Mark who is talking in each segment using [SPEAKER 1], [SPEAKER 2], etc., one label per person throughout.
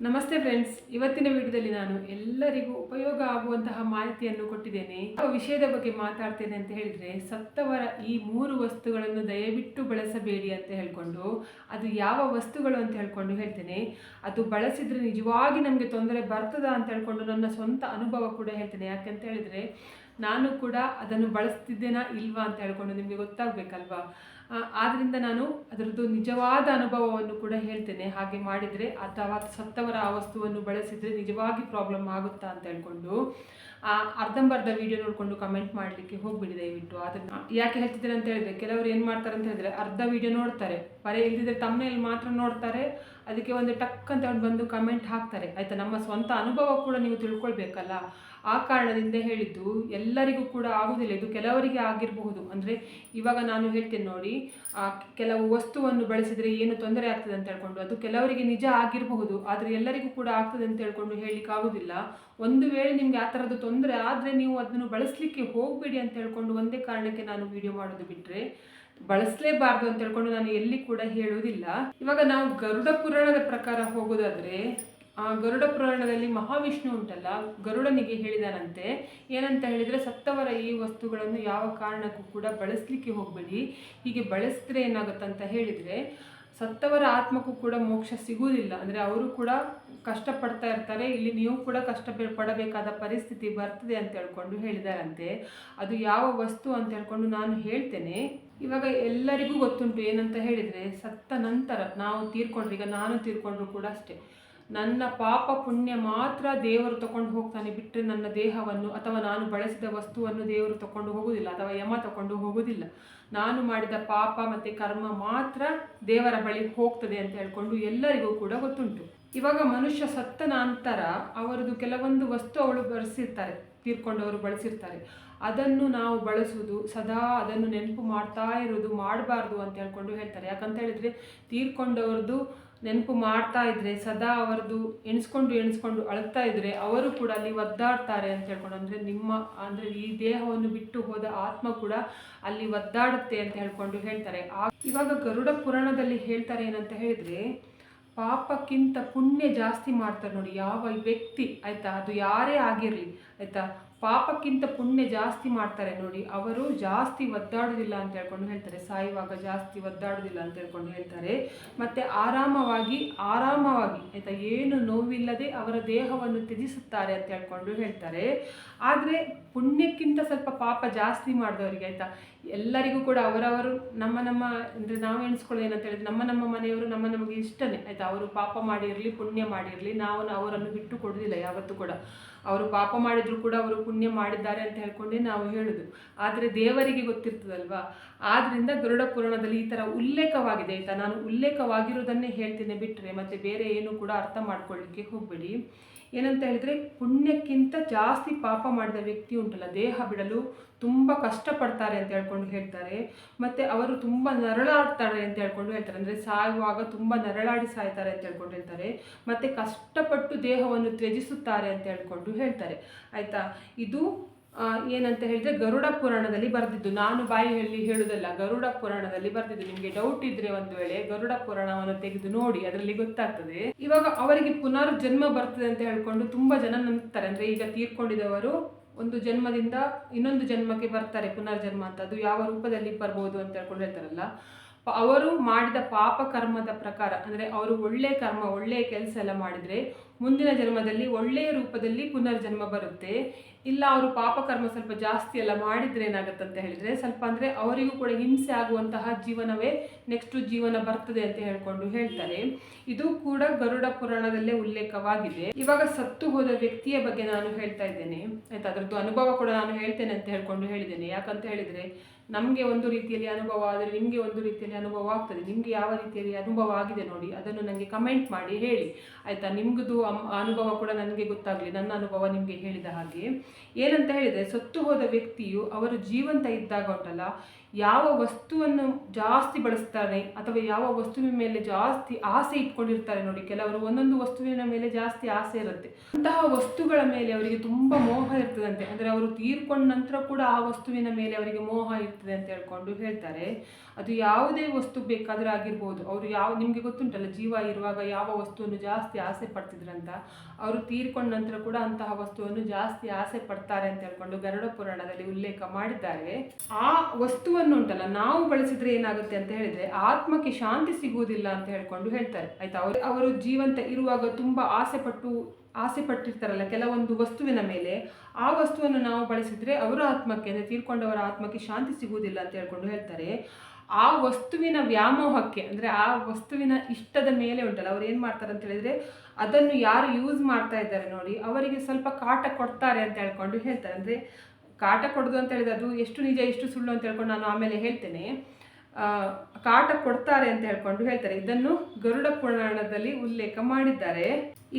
[SPEAKER 1] ನಮಸ್ತೆ ಫ್ರೆಂಡ್ಸ್ ಇವತ್ತಿನ ವಿಡಿಯೋದಲ್ಲಿ ನಾನು ಎಲ್ಲರಿಗೂ ಉಪಯೋಗ ಆಗುವಂತಹ ಮಾಹಿತಿಯನ್ನು ಕೊಟ್ಟಿದ್ದೇನೆ. ಯಾವ ವಿಷಯದ ಬಗ್ಗೆ ಮಾತಾಡ್ತೇನೆ ಅಂತ ಹೇಳಿದ್ರೆ, ಸತ್ತವರ ಈ ಮೂರು ವಸ್ತುಗಳನ್ನು ದಯವಿಟ್ಟು ಬಳಸಬೇಡಿ ಅಂತ ಹೇಳ್ಕೊಂಡು, ಅದು ಯಾವ ವಸ್ತುಗಳು ಅಂತ ಹೇಳ್ಕೊಂಡು ಹೇಳ್ತೇನೆ. ಅದು ಬಳಸಿದ್ರೆ ನಿಜವಾಗಿ ನಮಗೆ ತೊಂದರೆ ಬರ್ತದಾ ಅಂತ ಹೇಳ್ಕೊಂಡು ನನ್ನ ಸ್ವಂತ ಅನುಭವ ಕೂಡ ಹೇಳ್ತೇನೆ. ಯಾಕೆಂತ ಹೇಳಿದ್ರೆ, ನಾನು ಕೂಡ ಅದನ್ನು ಬಳಸ್ತಿದ್ದೇನಾ ಇಲ್ವಾ ಅಂತ ಹೇಳ್ಕೊಂಡು ನಿಮಗೆ ಗೊತ್ತಾಗಬೇಕಲ್ವಾ? ಆದ್ದರಿಂದ ನಾನು ಅದರದ್ದು ನಿಜವಾದ ಅನುಭವವನ್ನು ಕೂಡ ಹೇಳ್ತೇನೆ. ಹಾಗೆ ಮಾಡಿದರೆ ಅಥವಾ ಸತ್ತವರ ಆ ವಸ್ತುವನ್ನು ಬಳಸಿದರೆ ನಿಜವಾಗಿ ಪ್ರಾಬ್ಲಮ್ ಆಗುತ್ತಾ ಅಂತ ಹೇಳ್ಕೊಂಡು ಆ, ಅರ್ಧಂಬರ್ಧ ವಿಡಿಯೋ ನೋಡಿಕೊಂಡು ಕಮೆಂಟ್ ಮಾಡಲಿಕ್ಕೆ ಹೋಗ್ಬಿಡಿ ದಯವಿಟ್ಟು. ಅದನ್ನು ಯಾಕೆ ಹೇಳ್ತಿದ್ದಾರೆ ಅಂತ ಹೇಳಿದ್ರೆ ಕೆಲವರು ಏನು ಮಾಡ್ತಾರೆ ಅಂತ ಹೇಳಿದ್ರೆ ಅರ್ಧ ವಿಡಿಯೋ ನೋಡ್ತಾರೆ. ಬರೀ ಇಲ್ದಿದ್ರೆ ತಮ್ಮನೇಲಿ ಮಾತ್ರ ನೋಡ್ತಾರೆ. ಅದಕ್ಕೆ ಒಂದು ಟಕ್ ಅಂತ ಬಂದು ಕಮೆಂಟ್ ಹಾಕ್ತಾರೆ. ಆಯಿತಾ ನಮ್ಮ ಸ್ವಂತ ಅನುಭವ ಕೂಡ ನೀವು ತಿಳ್ಕೊಳ್ಬೇಕಲ್ಲ. ಆ ಕಾರಣದಿಂದ ಹೇಳಿದ್ದು ಎಲ್ಲರಿಗೂ ಕೂಡ ಆಗುವುದಿಲ್ಲ. ಇದು ಕೆಲವರಿಗೆ ಆಗಿರಬಹುದು. ಅಂದರೆ ಇವಾಗ ನಾನು ಹೇಳ್ತೇನೆ ನೋಡಿ, ಆ ಕೆಲವು ವಸ್ತುವನ್ನು ಬಳಸಿದರೆ ಏನು ತೊಂದರೆ ಆಗ್ತದೆ ಅಂತ ಹೇಳ್ಕೊಂಡು, ಅದು ಕೆಲವರಿಗೆ ನಿಜ ಆಗಿರಬಹುದು, ಆದರೆ ಎಲ್ಲರಿಗೂ ಕೂಡ ಆಗ್ತದೆ ಅಂತ ಹೇಳ್ಕೊಂಡು ಹೇಳಲಿಕ್ಕೆ ಆಗುದಿಲ್ಲ ಒಂದು ವೇಳೆ ನಿಮಗೆ ಆ ಥರದ್ದು ತೊಂದರೆ ಆದರೆ ನೀವು ಅದನ್ನು ಬಳಸಲಿಕ್ಕೆ ಹೋಗಬೇಡಿ ಅಂತ ಹೇಳ್ಕೊಂಡು ಒಂದೇ ಕಾರಣಕ್ಕೆ ನಾನು ವಿಡಿಯೋ ಮಾಡೋದು ಬಿಟ್ಟರೆ ಬಳಸಲೇಬಾರ್ದು ಅಂತ ಹೇಳ್ಕೊಂಡು ನಾನು ಎಲ್ಲಿ ಕೂಡ ಹೇಳುವುದಿಲ್ಲ. ಇವಾಗ ನಾವು ಗರುಡ ಪುರಾಣದ ಪ್ರಕಾರ ಹೋಗೋದಾದ್ರೆ ಗರುಡ ಪುರಾಣದಲ್ಲಿ ಮಹಾವಿಷ್ಣು ಉಂಟಲ್ಲ, ಗರುಡನಿಗೆ ಹೇಳಿದನಂತೆ, ಏನಂತ ಹೇಳಿದರೆ ಸತ್ತವರ ಈ ವಸ್ತುಗಳನ್ನು ಯಾವ ಕಾರಣಕ್ಕೂ ಕೂಡ ಬಳಸಲಿಕ್ಕೆ ಹೋಗಬೇಡಿ, ಹೀಗೆ ಬಳಸಿದ್ರೆ ಏನಾಗುತ್ತಂತ ಹೇಳಿದರೆ ಸತ್ತವರ ಆತ್ಮಕ್ಕೂ ಕೂಡ ಮೋಕ್ಷ ಸಿಗುವುದಿಲ್ಲ. ಅಂದರೆ ಅವರು ಕೂಡ ಕಷ್ಟಪಡ್ತಾ ಇರ್ತಾರೆ, ಇಲ್ಲಿ ನೀವು ಕೂಡ ಕಷ್ಟ ಪಡಬೇಕಾದ ಪರಿಸ್ಥಿತಿ ಬರ್ತದೆ ಅಂತ ಹೇಳ್ಕೊಂಡು ಹೇಳಿದಾರಂತೆ. ಅದು ಯಾವ ವಸ್ತು ಅಂತ ಹೇಳ್ಕೊಂಡು ನಾನು ಹೇಳ್ತೇನೆ. ಇವಾಗ ಎಲ್ಲರಿಗೂ ಗೊತ್ತುಂಟು ಏನಂತ ಹೇಳಿದರೆ ಸತ್ತ ನಂತರ ನಾವು ತೀರ್ಕೊಂಡ್ರೆ, ಈಗ ನಾನು ತೀರ್ಕೊಂಡ್ರು ಕೂಡ ಅಷ್ಟೇ. ನನ್ನ ಪಾಪ ಪುಣ್ಯ ಮಾತ್ರ ದೇವರು ತಕೊಂಡು ಹೋಗ್ತಾನೆ ಬಿಟ್ಟರೆ ನನ್ನ ದೇಹವನ್ನು ಅಥವಾ ನಾನು ಬಳಸಿದ ವಸ್ತುವನ್ನು ದೇವರು ತಕೊಂಡು ಹೋಗುವುದಿಲ್ಲ ಅಥವಾ ಯಮ ತಗೊಂಡು ಹೋಗುವುದಿಲ್ಲ. ನಾನು ಮಾಡಿದ ಪಾಪ ಮತ್ತು ಕರ್ಮ ಮಾತ್ರ ದೇವರ ಬಳಿ ಹೋಗ್ತದೆ ಅಂತ ಹೇಳ್ಕೊಂಡು ಎಲ್ಲರಿಗೂ ಕೂಡ ಗೊತ್ತುಂಟು. ಇವಾಗ ಮನುಷ್ಯ ಸತ್ತ ನಂತರ ಅವರದು ಕೆಲವೊಂದು ವಸ್ತು ಅವಳು ಬಳಸಿರ್ತಾರೆ, ತೀರ್ಕೊಂಡವರು ಬಳಸಿರ್ತಾರೆ. ಅದನ್ನು ನಾವು ಬಳಸುವುದು, ಸದಾ ಅದನ್ನು ನೆನಪು ಮಾಡ್ತಾ ಇರೋದು ಮಾಡಬಾರ್ದು ಅಂತ ಹೇಳ್ಕೊಂಡು ಹೇಳ್ತಾರೆ. ಯಾಕಂತ ಹೇಳಿದ್ರೆ ತೀರ್ಕೊಂಡವ್ರದ್ದು ನೆನಪು ಮಾಡ್ತಾ ಇದ್ರೆ, ಸದಾ ಅವರದು ಎಣಿಸ್ಕೊಂಡು ಎಣಿಸ್ಕೊಂಡು ಅಳ್ತಾ ಇದ್ರೆ ಅವರು ಕೂಡ ಅಲ್ಲಿ ಒದ್ದಾಡ್ತಾರೆ ಅಂತ ಹೇಳ್ಕೊಂಡು, ಅಂದ್ರೆ ನಿಮ್ಮ, ಅಂದ್ರೆ ಈ ದೇಹವನ್ನು ಬಿಟ್ಟು ಹೋದ ಆತ್ಮ ಕೂಡ ಅಲ್ಲಿ ಒದ್ದಾಡುತ್ತೆ ಅಂತ ಹೇಳ್ಕೊಂಡು ಹೇಳ್ತಾರೆ. ಇವಾಗ ಗರುಡ ಪುರಾಣದಲ್ಲಿ ಹೇಳ್ತಾರೆ ಏನಂತ ಹೇಳಿದ್ರೆ ಪಾಪಕ್ಕಿಂತ ಪುಣ್ಯ ಜಾಸ್ತಿ ಮಾಡ್ತಾರೆ ನೋಡಿ, ಯಾವ ವ್ಯಕ್ತಿ, ಆಯ್ತಾ? ಅದು ಯಾರೇ ಆಗಿರಲಿ, ಆಯಿತಾ? ಪಾಪಕ್ಕಿಂತ ಪುಣ್ಯ ಜಾಸ್ತಿ ಮಾಡ್ತಾರೆ ನೋಡಿ, ಅವರು ಜಾಸ್ತಿ ಒದ್ದಾಡೋದಿಲ್ಲ ಅಂತ ಹೇಳ್ಕೊಂಡು ಹೇಳ್ತಾರೆ. ಸಾಯುವಾಗ ಜಾಸ್ತಿ ಒದ್ದಾಡೋದಿಲ್ಲ ಅಂತ ಹೇಳ್ಕೊಂಡು ಹೇಳ್ತಾರೆ. ಮತ್ತೆ ಆರಾಮವಾಗಿ ಆರಾಮವಾಗಿ, ಆಯಿತಾ? ಏನು ನೋವಿಲ್ಲದೆ ಅವರ ದೇಹವನ್ನು ತ್ಯಜಿಸುತ್ತಾರೆ ಅಂತ ಹೇಳ್ಕೊಂಡು ಹೇಳ್ತಾರೆ. ಆದರೆ ಪುಣ್ಯಕ್ಕಿಂತ ಸ್ವಲ್ಪ ಪಾಪ ಜಾಸ್ತಿ ಮಾಡಿದವರಿಗೆ, ಆಯಿತಾ? ಎಲ್ಲರಿಗೂ ಕೂಡ ಅವರವರು ನಮ್ಮ ನಮ್ಮ, ಅಂದರೆ ನಾವು ಎಣಿಸ್ಕೊಳ್ಳೋದು ಏನಂತ ಹೇಳಿದ್ರೆ ನಮ್ಮ ನಮ್ಮ ಮನೆಯವರು ನಮ್ಮ ನಮಗೆ ಇಷ್ಟನೇ, ಆಯ್ತಾ? ಅವರು ಪಾಪ ಮಾಡಿರಲಿ, ಪುಣ್ಯ ಮಾಡಿರಲಿ ನಾವು ಅವರನ್ನು ಬಿಟ್ಟು ಕೊಡೋದಿಲ್ಲ ಯಾವತ್ತೂ ಕೂಡ. ಅವರು ಪಾಪ ಮಾಡಿದ್ರು ಕೂಡ ಅವರು ಪುಣ್ಯ ಮಾಡಿದ್ದಾರೆ ಅಂತ ಹೇಳ್ಕೊಂಡೇ ನಾವು ಹೇಳುದು. ಆದರೆ ದೇವರಿಗೆ ಗೊತ್ತಿರ್ತದಲ್ವಾ? ಆದ್ರಿಂದ ಗರುಡ ಪುರಾಣದಲ್ಲಿ ಈ ಥರ ಉಲ್ಲೇಖವಾಗಿದೆ ಆಯ್ತಾ? ನಾನು ಉಲ್ಲೇಖವಾಗಿರೋದನ್ನೇ ಹೇಳ್ತೇನೆ ಬಿಟ್ಟರೆ ಮತ್ತೆ ಬೇರೆ ಏನು ಕೂಡ ಅರ್ಥ ಮಾಡ್ಕೊಳ್ಳಿಕ್ಕೆ ಹೋಗಬೇಡಿ. ಏನಂತ ಹೇಳಿದ್ರೆ ಪುಣ್ಯಕ್ಕಿಂತ ಜಾಸ್ತಿ ಪಾಪ ಮಾಡಿದ ವ್ಯಕ್ತಿ ಉಂಟಲ್ಲ, ದೇಹ ಬಿಡಲು ತುಂಬ ಕಷ್ಟಪಡ್ತಾರೆ ಅಂತ ಹೇಳ್ಕೊಂಡು ಹೇಳ್ತಾರೆ. ಮತ್ತೆ ಅವರು ತುಂಬ ನರಳಾಡ್ತಾರೆ ಅಂತ ಹೇಳ್ಕೊಂಡು ಹೇಳ್ತಾರೆ. ಅಂದರೆ ಸಾಯುವಾಗ ತುಂಬ ನರಳಾಡಿ ಸಾಯ್ತಾರೆ ಅಂತ ಹೇಳ್ಕೊಂಡು ಹೇಳ್ತಾರೆ. ಮತ್ತೆ ಕಷ್ಟಪಟ್ಟು ದೇಹವನ್ನು ತ್ಯಜಿಸುತ್ತಾರೆ ಅಂತ ಹೇಳ್ಕೊಂಡು ಹೇಳ್ತಾರೆ. ಆಯಿತಾ? ಇದು ಏನಂತ ಹೇಳಿದ್ರೆ ಗರುಡ ಪುರಾಣದಲ್ಲಿ ಬರೆದಿದ್ದು. ನಾನು ಬಾಯಿ ಹೇಳಿ ಹೇಳುದಲ್ಲ, ಗರುಡ ಪುರಾಣದಲ್ಲಿ ಬರೆದಿದ್ದು. ನಿಮಗೆ ಡೌಟ್ ಇದ್ರೆ ಒಂದು ವೇಳೆ ಗರುಡ ಪುರಾಣವನ್ನು ತೆಗೆದು ನೋಡಿ, ಅದರಲ್ಲಿ ಗೊತ್ತಾಗ್ತದೆ. ಇವಾಗ ಅವರಿಗೆ ಪುನರ್ಜನ್ಮ ಬರ್ತದೆ ಅಂತ ಹೇಳ್ಕೊಂಡು ತುಂಬಾ ಜನ ನಂಬ್ತಾರೆ. ಅಂದ್ರೆ ಈಗ ತೀರ್ಕೊಂಡಿದವರು ಒಂದು ಜನ್ಮದಿಂದ ಇನ್ನೊಂದು ಜನ್ಮಕ್ಕೆ ಬರ್ತಾರೆ ಪುನರ್ಜನ್ಮ ಅಂತ. ಅದು ಯಾವ ರೂಪದಲ್ಲಿ ಬರ್ಬೋದು ಅಂತ ಹೇಳ್ಕೊಂಡು ಹೇಳ್ತಾರಲ್ಲ. ಅವರು ಮಾಡಿದ ಪಾಪ ಕರ್ಮದ ಪ್ರಕಾರ, ಅಂದರೆ ಅವರು ಒಳ್ಳೆಯ ಕರ್ಮ ಒಳ್ಳೆಯ ಕೆಲಸ ಎಲ್ಲ ಮಾಡಿದರೆ ಮುಂದಿನ ಜನ್ಮದಲ್ಲಿ ಒಳ್ಳೆಯ ರೂಪದಲ್ಲಿ ಪುನರ್ಜನ್ಮ ಬರುತ್ತೆ. ಇಲ್ಲ, ಅವರು ಪಾಪಕರ್ಮ ಸ್ವಲ್ಪ ಜಾಸ್ತಿ ಎಲ್ಲ ಮಾಡಿದ್ರೆ ಅಂತ ಹೇಳಿದರೆ ಸ್ವಲ್ಪ ಅಂದರೆ ಅವರಿಗೂ ಕೂಡ ಹಿಂಸೆ ಆಗುವಂತಹ ಜೀವನವೇ ನೆಕ್ಸ್ಟು ಜೀವನ ಬರ್ತದೆ ಅಂತ ಹೇಳ್ಕೊಂಡು ಹೇಳ್ತಾರೆ. ಇದು ಕೂಡ ಗರುಡ ಪುರಾಣದಲ್ಲೇ ಉಲ್ಲೇಖವಾಗಿದೆ. ಇವಾಗ ಸತ್ತು ಹೋದ ವ್ಯಕ್ತಿಯ ಬಗ್ಗೆ ನಾನು ಹೇಳ್ತಾ ಇದ್ದೇನೆ. ಆಯ್ತಾ? ಅದರದ್ದು ಅನುಭವ ಕೂಡ ನಾನು ಹೇಳ್ತೇನೆ ಅಂತ ಹೇಳ್ಕೊಂಡು ಹೇಳಿದ್ದೇನೆ. ಯಾಕಂತ ಹೇಳಿದರೆ ನಮಗೆ ಒಂದು ರೀತಿಯಲ್ಲಿ ಅನುಭವ ಆದರೆ ನಿಮಗೆ ಒಂದು ರೀತಿಯಲ್ಲಿ ಅನುಭವ ಆಗ್ತದೆ. ನಿಮಗೆ ಯಾವ ರೀತಿಯಲ್ಲಿ ಅನುಭವ ಆಗಿದೆ ನೋಡಿ, ಅದನ್ನು ನನಗೆ ಕಮೆಂಟ್ ಮಾಡಿ ಹೇಳಿ. ಆಯಿತಾ? ನಿಮ್ಗದು ಅನುಭವ ಕೂಡ ನನಗೆ ಗೊತ್ತಾಗಲಿ, ನನ್ನ ಅನುಭವ ನಿಮಗೆ ಹೇಳಿದ ಹಾಗೆ. ಏನಂತ ಹೇಳಿದರೆ, ಸತ್ತು ಹೋದ ವ್ಯಕ್ತಿಯು ಅವರು ಜೀವಂತ ಇದ್ದಾಗ ಉಂಟಲ್ಲ ಯಾವ ವಸ್ತುವನ್ನು ಜಾಸ್ತಿ ಬಳಸ್ತಾರೆ ಅಥವಾ ಯಾವ ವಸ್ತುವಿನ ಮೇಲೆ ಜಾಸ್ತಿ ಆಸೆ ಇಟ್ಕೊಂಡಿರ್ತಾರೆ ನೋಡಿ, ಕೆಲವರು ಒಂದೊಂದು ವಸ್ತುವಿನ ಮೇಲೆ ಜಾಸ್ತಿ ಆಸೆ ಇರುತ್ತೆ. ಅಂತಹ ವಸ್ತುಗಳ ಮೇಲೆ ಅವರಿಗೆ ತುಂಬ ಮೋಹ ಇರ್ತದಂತೆ. ಅಂದರೆ ಅವರು ತೀರ್ಕೊಂಡ ನಂತರ ಕೂಡ ಆ ವಸ್ತುವಿನ ಮೇಲೆ ಅವರಿಗೆ ಮೋಹ ಇರ್ತದೆ ಅಂತ ಹೇಳ್ಕೊಂಡು ಹೇಳ್ತಾರೆ. ಅದು ಯಾವುದೇ ವಸ್ತು ಬೇಕಾದರೂ ಆಗಿರ್ಬೋದು. ಅವರು ಯಾವ, ನಿಮಗೆ ಗೊತ್ತುಂಟಲ್ಲ, ಜೀವ ಇರುವಾಗ ಯಾವ ವಸ್ತುವನ್ನು ಜಾಸ್ತಿ ಆಸೆ ಪಡ್ತಿದ್ರಂತ. ಅವರು ತೀರ್ಕೊಂಡ ನಂತರ ಕೂಡ ಅಂತಹ ವಸ್ತುವನ್ನು ಜಾಸ್ತಿ ಆಸೆ ಪಡ್ತಾರೆ ಅಂತ ಹೇಳ್ಕೊಂಡು ಗರುಡ ಪುರಾಣದಲ್ಲಿ ಉಲ್ಲೇಖ ಮಾಡಿದ್ದಾರೆ. ಆ ವಸ್ತುವನ್ನು ಉಂಟಲ್ಲ, ನಾವು ಬಳಸಿದ್ರೆ ಏನಾಗುತ್ತೆ ಅಂತ ಹೇಳಿದ್ರೆ ಆತ್ಮಕ್ಕೆ ಶಾಂತಿ ಸಿಗುವುದಿಲ್ಲ ಅಂತ ಹೇಳ್ಕೊಂಡು ಹೇಳ್ತಾರೆ. ಆಯ್ತಾ? ಅವರು ಅವರು ಜೀವಂತ ಇರುವಾಗ ತುಂಬಾ ಆಸೆ ಪಟ್ಟು ಆಸೆ ಪಟ್ಟಿರ್ತಾರಲ್ಲ ಕೆಲವೊಂದು ವಸ್ತುವಿನ ಮೇಲೆ. ಆ ವಸ್ತುವನ್ನು ನಾವು ಬಳಸಿದ್ರೆ ಅವರ ಆತ್ಮಕ್ಕೆ, ಅಂದರೆ ತೀರ್ಕೊಂಡವರ ಆತ್ಮಕ್ಕೆ ಶಾಂತಿ ಸಿಗುವುದಿಲ್ಲ ಅಂತ ಹೇಳ್ಕೊಂಡು ಹೇಳ್ತಾರೆ. ಆ ವಸ್ತುವಿನ ವ್ಯಾಮೋಹಕ್ಕೆ, ಅಂದರೆ ಆ ವಸ್ತುವಿನ ಇಷ್ಟದ ಮೇಲೆ ಉಂಟಲ್ಲ, ಅವ್ರು ಏನು ಮಾಡ್ತಾರೆ ಅಂತ ಹೇಳಿದ್ರೆ ಅದನ್ನು ಯಾರು ಯೂಸ್ ಮಾಡ್ತಾ ಇದ್ದಾರೆ ನೋಡಿ, ಅವರಿಗೆ ಸ್ವಲ್ಪ ಕಾಟ ಕೊಡ್ತಾರೆ ಅಂತ ಹೇಳ್ಕೊಂಡು ಹೇಳ್ತಾರೆ. ಅಂದರೆ ಕಾಟ ಕೊಡೋದು ಅಂತ ಹೇಳಿದ್ರೆ ಅದು ಎಷ್ಟು ನಿಜ, ಎಷ್ಟು ಸುಳ್ಳು ಅಂತ ಹೇಳ್ಕೊಂಡು ನಾನು ಆಮೇಲೆ ಹೇಳ್ತೇನೆ. ಕಾಟ ಕೊಡ್ತಾರೆ ಅಂತ ಹೇಳ್ಕೊಂಡು ಹೇಳ್ತಾರೆ. ಇದನ್ನು ಗರುಡ ಪುರಾಣದಲ್ಲಿ ಉಲ್ಲೇಖ ಮಾಡಿದ್ದಾರೆ.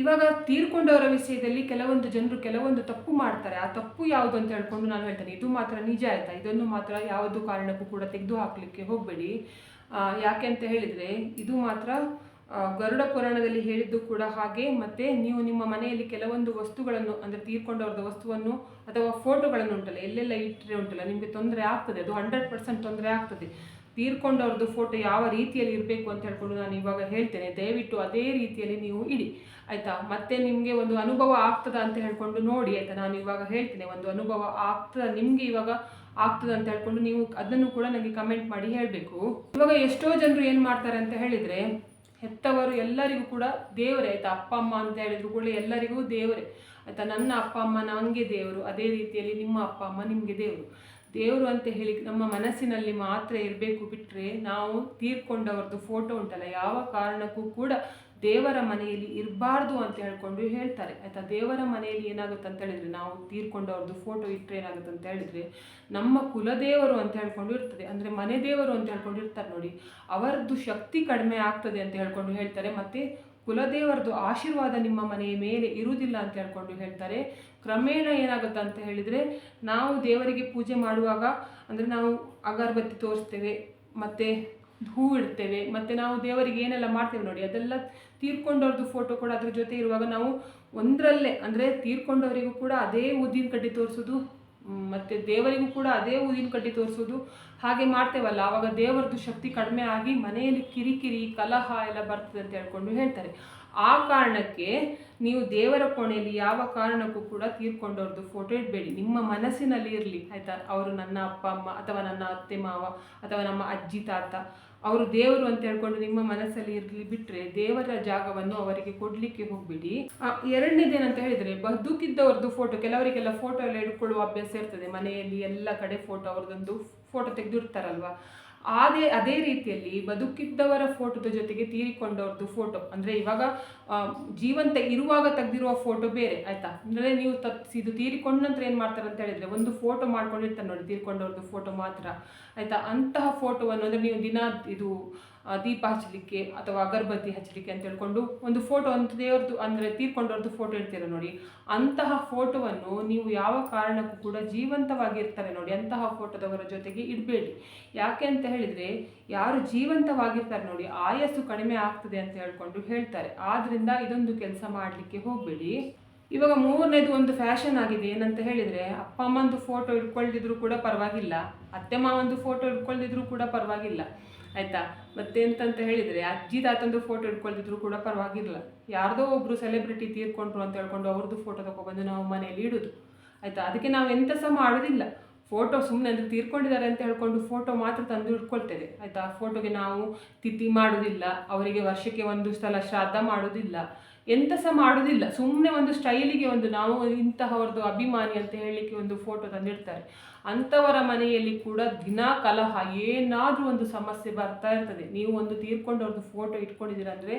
[SPEAKER 1] ಇವಾಗ ತೀರ್ಕೊಂಡವರ ವಿಷಯದಲ್ಲಿ ಕೆಲವೊಂದು ಜನರು ಕೆಲವೊಂದು ತಪ್ಪು ಮಾಡ್ತಾರೆ. ಆ ತಪ್ಪು ಯಾವುದು ಅಂತ ಹೇಳ್ಕೊಂಡು ನಾನು ಹೇಳ್ತೇನೆ. ಇದು ಮಾತ್ರ ನಿಜ ಆಯ್ತಾ? ಇದನ್ನು ಮಾತ್ರ ಯಾವುದು ಕಾರಣಕ್ಕೂ ಕೂಡ ತೆಗೆದು ಹಾಕಲಿಕ್ಕೆ ಹೋಗಬೇಡಿ. ಯಾಕೆ ಅಂತ ಹೇಳಿದ್ರೆ ಇದು ಮಾತ್ರ ಗರುಡ ಪುರಾಣದಲ್ಲಿ ಹೇಳಿದ್ದು ಕೂಡ ಹಾಗೆ. ಮತ್ತೆ ನೀವು ನಿಮ್ಮ ಮನೆಯಲ್ಲಿ ಕೆಲವೊಂದು ವಸ್ತುಗಳನ್ನು, ಅಂದರೆ ತೀರ್ಕೊಂಡವ್ರದ ವಸ್ತುವನ್ನು ಅಥವಾ ಫೋಟೋಗಳನ್ನು ಉಂಟಲ್ಲ, ಎಲ್ಲೆಲ್ಲ ಇಟ್ಟರೆ ಉಂಟಲ್ಲ, ನಿಮಗೆ ತೊಂದರೆ ಆಗ್ತದೆ. ಅದು ಹಂಡ್ರೆಡ್ ಪರ್ಸೆಂಟ್ ತೊಂದರೆ ಆಗ್ತದೆ. ತೀರ್ಕೊಂಡವ್ರದ್ದು ಫೋಟೋ ಯಾವ ರೀತಿಯಲ್ಲಿ ಇರಬೇಕು ಅಂತ ಹೇಳ್ಕೊಂಡು ನಾನು ಇವಾಗ ಹೇಳ್ತೇನೆ. ದಯವಿಟ್ಟು ಅದೇ ರೀತಿಯಲ್ಲಿ ನೀವು ಇಡಿ. ಆಯಿತಾ? ಮತ್ತೆ ನಿಮಗೆ ಒಂದು ಅನುಭವ ಆಗ್ತದ ಅಂತ ಹೇಳ್ಕೊಂಡು ನೋಡಿ. ಆಯಿತಾ? ನಾನು ಇವಾಗ ಹೇಳ್ತೇನೆ, ಒಂದು ಅನುಭವ ಆಗ್ತದ, ನಿಮಗೆ ಇವಾಗ ಆಗ್ತದ ಅಂತ ಹೇಳ್ಕೊಂಡು ನೀವು ಅದನ್ನು ಕೂಡ ನನಗೆ ಕಮೆಂಟ್ ಮಾಡಿ ಹೇಳಬೇಕು. ಇವಾಗ ಎಷ್ಟೋ ಜನರು ಏನು ಮಾಡ್ತಾರೆ ಅಂತ ಹೇಳಿದರೆ ಹೆತ್ತವರು ಎಲ್ಲರಿಗೂ ಕೂಡ ದೇವರೇ. ಆಯಿತಾ? ಅಪ್ಪ, ಅಮ್ಮ ಅಂತ ಹೇಳಿದ್ರು ಕೂಡ ಎಲ್ಲರಿಗೂ ದೇವರೇ. ಆಯ್ತಾ? ನನ್ನ ಅಪ್ಪ, ಅಮ್ಮ ನನಗೆ ದೇವರು. ಅದೇ ರೀತಿಯಲ್ಲಿ ನಿಮ್ಮ ಅಪ್ಪ, ಅಮ್ಮ ನಿಮಗೆ ದೇವರು. ದೇವರು ಅಂತ ಹೇಳಿ ನಮ್ಮ ಮನಸ್ಸಿನಲ್ಲಿ ಮಾತ್ರ ಇರಬೇಕು ಬಿಟ್ಟರೆ ನಾವು ತೀರ್ಕೊಂಡವ್ರದ್ದು ಫೋಟೋ ಉಂಟಲ್ಲ. ಯಾವ ಕಾರಣಕ್ಕೂ ಕೂಡ ದೇವರ ಮನೆಯಲ್ಲಿ ಇರಬಾರ್ದು ಅಂತ ಹೇಳ್ಕೊಂಡು ಹೇಳ್ತಾರೆ. ಆಯಿತಾ? ದೇವರ ಮನೆಯಲ್ಲಿ ಏನಾಗುತ್ತೆ ಅಂತ ಹೇಳಿದ್ರೆ, ನಾವು ತೀರ್ಕೊಂಡವ್ರದ್ದು ಫೋಟೋ ಇಟ್ಟರೆ ಏನಾಗುತ್ತೆ ಅಂತ ಹೇಳಿದರೆ, ನಮ್ಮ ಕುಲದೇವರು ಅಂತ ಹೇಳ್ಕೊಂಡು ಇರ್ತದೆ. ಅಂದರೆ ಮನೆ ದೇವರು ಅಂತ ಹೇಳ್ಕೊಂಡು ಇರ್ತಾರೆ ನೋಡಿ. ಅವರದ್ದು ಶಕ್ತಿ ಕಡಿಮೆ ಆಗ್ತದೆ ಅಂತ ಹೇಳ್ಕೊಂಡು ಹೇಳ್ತಾರೆ. ಮತ್ತು ಕುಲದೇವರದು ಆಶೀರ್ವಾದ ನಿಮ್ಮ ಮನೆಯ ಮೇಲೆ ಇರುವುದಿಲ್ಲ ಅಂತ ಹೇಳ್ಕೊಂಡು ಹೇಳ್ತಾರೆ. ಕ್ರಮೇಣ ಏನಾಗುತ್ತೆ ಅಂತ ಹೇಳಿದರೆ, ನಾವು ದೇವರಿಗೆ ಪೂಜೆ ಮಾಡುವಾಗ, ಅಂದರೆ ನಾವು ಅಗರಬತ್ತಿ ತೋರಿಸ್ತೇವೆ, ಮತ್ತು ಹೂ ಇಡ್ತೇವೆ, ಮತ್ತು ನಾವು ದೇವರಿಗೆ ಏನೆಲ್ಲ ಮಾಡ್ತೇವೆ ನೋಡಿ, ಅದೆಲ್ಲ ತೀರ್ಕೊಂಡವ್ರದ್ದು ಫೋಟೋ ಕೂಡ ಅದ್ರ ಜೊತೆ ಇರುವಾಗ ನಾವು ಒಂದರಲ್ಲೇ, ಅಂದರೆ ತೀರ್ಕೊಂಡವರಿಗೂ ಕೂಡ ಅದೇ ಊದಿನ ಕಡ್ಡಿ ತೋರಿಸೋದು ಮತ್ತು ದೇವರಿಗೂ ಕೂಡ ಅದೇ ಊದಿನ ಕಡ್ಡಿ ತೋರಿಸೋದು, ಹಾಗೆ ಮಾಡ್ತೇವಲ್ಲ. ಆವಾಗ ದೇವರದ್ದು ಶಕ್ತಿ ಕಡಿಮೆ ಆಗಿ ಮನೆಯಲ್ಲಿ ಕಿರಿಕಿರಿ, ಕಲಹ ಎಲ್ಲ ಬರ್ತದೆ ಅಂತ ಹೇಳ್ಕೊಂಡು ಹೇಳ್ತಾರೆ. ಆ ಕಾರಣಕ್ಕೆ ನೀವು ದೇವರ ಕೋಣೆಯಲ್ಲಿ ಯಾವ ಕಾರಣಕ್ಕೂ ಕೂಡ ತೀರ್ಕೊಂಡವ್ರದ್ದು ಫೋಟೋ ಇಡಬೇಡಿ. ನಿಮ್ಮ ಮನಸ್ಸಿನಲ್ಲಿ ಇರಲಿ, ಆಯಿತಾ? ಅವರು ನನ್ನ ಅಪ್ಪ, ಅಮ್ಮ, ಅಥವಾ ನನ್ನ ಅತ್ತೆ ಮಾವ, ಅಥವಾ ನಮ್ಮ ಅಜ್ಜಿ, ತಾತ. ಅವರು ದೇವರು ಅಂತ ಹೇಳ್ಕೊಂಡು ನಿಮ್ಮ ಮನಸ್ಸಲ್ಲಿ ಇರಲಿ ಬಿಟ್ಟರೆ ದೇವರ ಜಾಗವನ್ನು ಅವರಿಗೆ ಕೊಡಲಿಕ್ಕೆ ಹೋಗಬೇಡಿ. ಎರಡನೇದೇನಂತ ಹೇಳಿದರೆ ಬದುಕಿದ್ದವ್ರದ್ದು ಫೋಟೋ ಕೆಲವರಿಗೆಲ್ಲ ಫೋಟೋ ಎಲ್ಲ ಇಟ್ಕೊಳ್ಳುವ ಅಭ್ಯಾಸ ಇರ್ತದೆ. ಮನೆಯಲ್ಲಿ ಎಲ್ಲ ಕಡೆ ಫೋಟೋ ಅವ್ರದ್ದೊಂದು ಫೋಟೋ ತೆಗೆದಿರ್ತಾರಲ್ವ? ಅದೇ ಅದೇ ರೀತಿಯಲ್ಲಿ ಬದುಕಿದ್ದವರ ಫೋಟೋದ ಜೊತೆಗೆ ತೀರಿಕೊಂಡವ್ರದ್ದು ಫೋಟೋ ಅಂದರೆ ಇವಾಗ ಜೀವಂತ ಇರುವಾಗ ತೆಗೆದಿರುವ ಫೋಟೋ ಬೇರೆ, ಆಯಿತಾ? ಅಂದರೆ ನೀವು ತತ್ ಇದು ತೀರಿಕೊಂಡ ನಂತರ ಏನು ಮಾಡ್ತಾರೆ ಅಂತ ಹೇಳಿದರೆ, ಒಂದು ಫೋಟೋ ಮಾಡ್ಕೊಂಡಿರ್ತಾರೆ ನೋಡಿ ತೀರಿಕೊಂಡವ್ರದ್ದು ಫೋಟೋ ಮಾತ್ರ, ಆಯಿತಾ? ಅಂತಹ ಫೋಟೋವನ್ನು ಅಂದರೆ ನೀವು ದಿನ, ಇದು ದೀಪ ಹಚ್ಚಲಿಕ್ಕೆ ಅಥವಾ ಅಗರಬತ್ತಿ ಹಚ್ಚಲಿಕ್ಕೆ ಅಂತ ಹೇಳ್ಕೊಂಡು ಒಂದು ಫೋಟೋ ಅಂತ ದೇವ್ರದ್ದು ಅಂದರೆ ತೀರ್ಕೊಂಡವ್ರದ್ದು ಫೋಟೋ ಇರ್ತೀರ ನೋಡಿ. ಅಂತಹ ಫೋಟೋವನ್ನು ನೀವು ಯಾವ ಕಾರಣಕ್ಕೂ ಕೂಡ ಜೀವಂತವಾಗಿರ್ತಾರೆ ನೋಡಿ. ಅಂತಹ ಫೋಟೋದವರ ಜೊತೆಗೆ ಇಡಬೇಡಿ. ಯಾಕೆ ಅಂತ ಹೇಳಿದರೆ ಯಾರು ಜೀವಂತವಾಗಿರ್ತಾರೆ ನೋಡಿ, ಆಯಸ್ಸು ಕಡಿಮೆ ಆಗ್ತದೆ ಅಂತ ಹೇಳ್ಕೊಂಡು ಹೇಳ್ತಾರೆ. ಆದ್ದರಿಂದ ಇದೊಂದು ಕೆಲಸ ಮಾಡಲಿಕ್ಕೆ ಹೋಗಬೇಡಿ. ಇವಾಗ ಮೂರನೇದು ಒಂದು ಫ್ಯಾಷನ್ ಆಗಿದೆ. ಏನಂತ ಹೇಳಿದರೆ ಅಪ್ಪ, ಅಮ್ಮಂದು ಫೋಟೋ ಇಟ್ಕೊಳ್ದಿದ್ರು ಕೂಡ ಪರವಾಗಿಲ್ಲ. ಅತ್ತೆ, ಮಾವಂದು ಫೋಟೋ ಇಟ್ಕೊಳ್ದಿದ್ರು ಕೂಡ ಪರವಾಗಿಲ್ಲ. ಆಯಿತಾ? ಮತ್ತೆ ಎಂತಂತ ಹೇಳಿದರೆ, ಅಜ್ಜಿ ತಾತಂದು ಫೋಟೋ ಇಟ್ಕೊಳ್ತಿದ್ರು ಕೂಡ ಪರವಾಗಿಲ್ಲ. ಯಾರ್ದೋ ಒಬ್ಬರು ಸೆಲೆಬ್ರಿಟಿ ತೀರ್ಕೊಂಡ್ರು ಅಂತ ಹೇಳ್ಕೊಂಡು ಅವ್ರದ್ದು ಫೋಟೋ ತಗೊಬಂದು ನಾವು ಮನೆಯಲ್ಲಿ ಇಡೋದು. ಆಯಿತಾ? ಅದಕ್ಕೆ ನಾವು ಎಂತ ಸಹ ಮಾಡೋದಿಲ್ಲ. ಫೋಟೋ ಸುಮ್ಮನೆ ಅಂದರೆ ತೀರ್ಕೊಂಡಿದ್ದಾರೆ ಅಂತ ಹೇಳ್ಕೊಂಡು ಫೋಟೋ ಮಾತ್ರ ತಂದು ಇಟ್ಕೊಳ್ತೇವೆ ಆಯಿತಾ? ಫೋಟೋಗೆ ನಾವು ತಿಥಿ ಮಾಡೋದಿಲ್ಲ. ಅವರಿಗೆ ವರ್ಷಕ್ಕೆ ಒಂದು ಸಲ ಶ್ರಾದ್ದ ಮಾಡೋದಿಲ್ಲ. ಎಂತ ಸಹ ಮಾಡೋದಿಲ್ಲ. ಸುಮ್ಮನೆ ಒಂದು ಸ್ಟೈಲಿಗೆ ಒಂದು ನಾವು ಇಂತಹವ್ರದ್ದು ಅಭಿಮಾನಿ ಅಂತ ಹೇಳಲಿಕ್ಕೆ ಒಂದು ಫೋಟೋ ತಂದಿಡ್ತಾರೆ. ಅಂಥವರ ಮನೆಯಲ್ಲಿ ಕೂಡ ದಿನ ಕಲಹ ಏನಾದರೂ ಒಂದು ಸಮಸ್ಯೆ ಬರ್ತಾ ಇರ್ತದೆ. ನೀವು ಒಂದು ತೀರ್ಕೊಂಡವ್ರದ್ದು ಫೋಟೋ ಇಟ್ಕೊಂಡಿದ್ದೀರ ಅಂದರೆ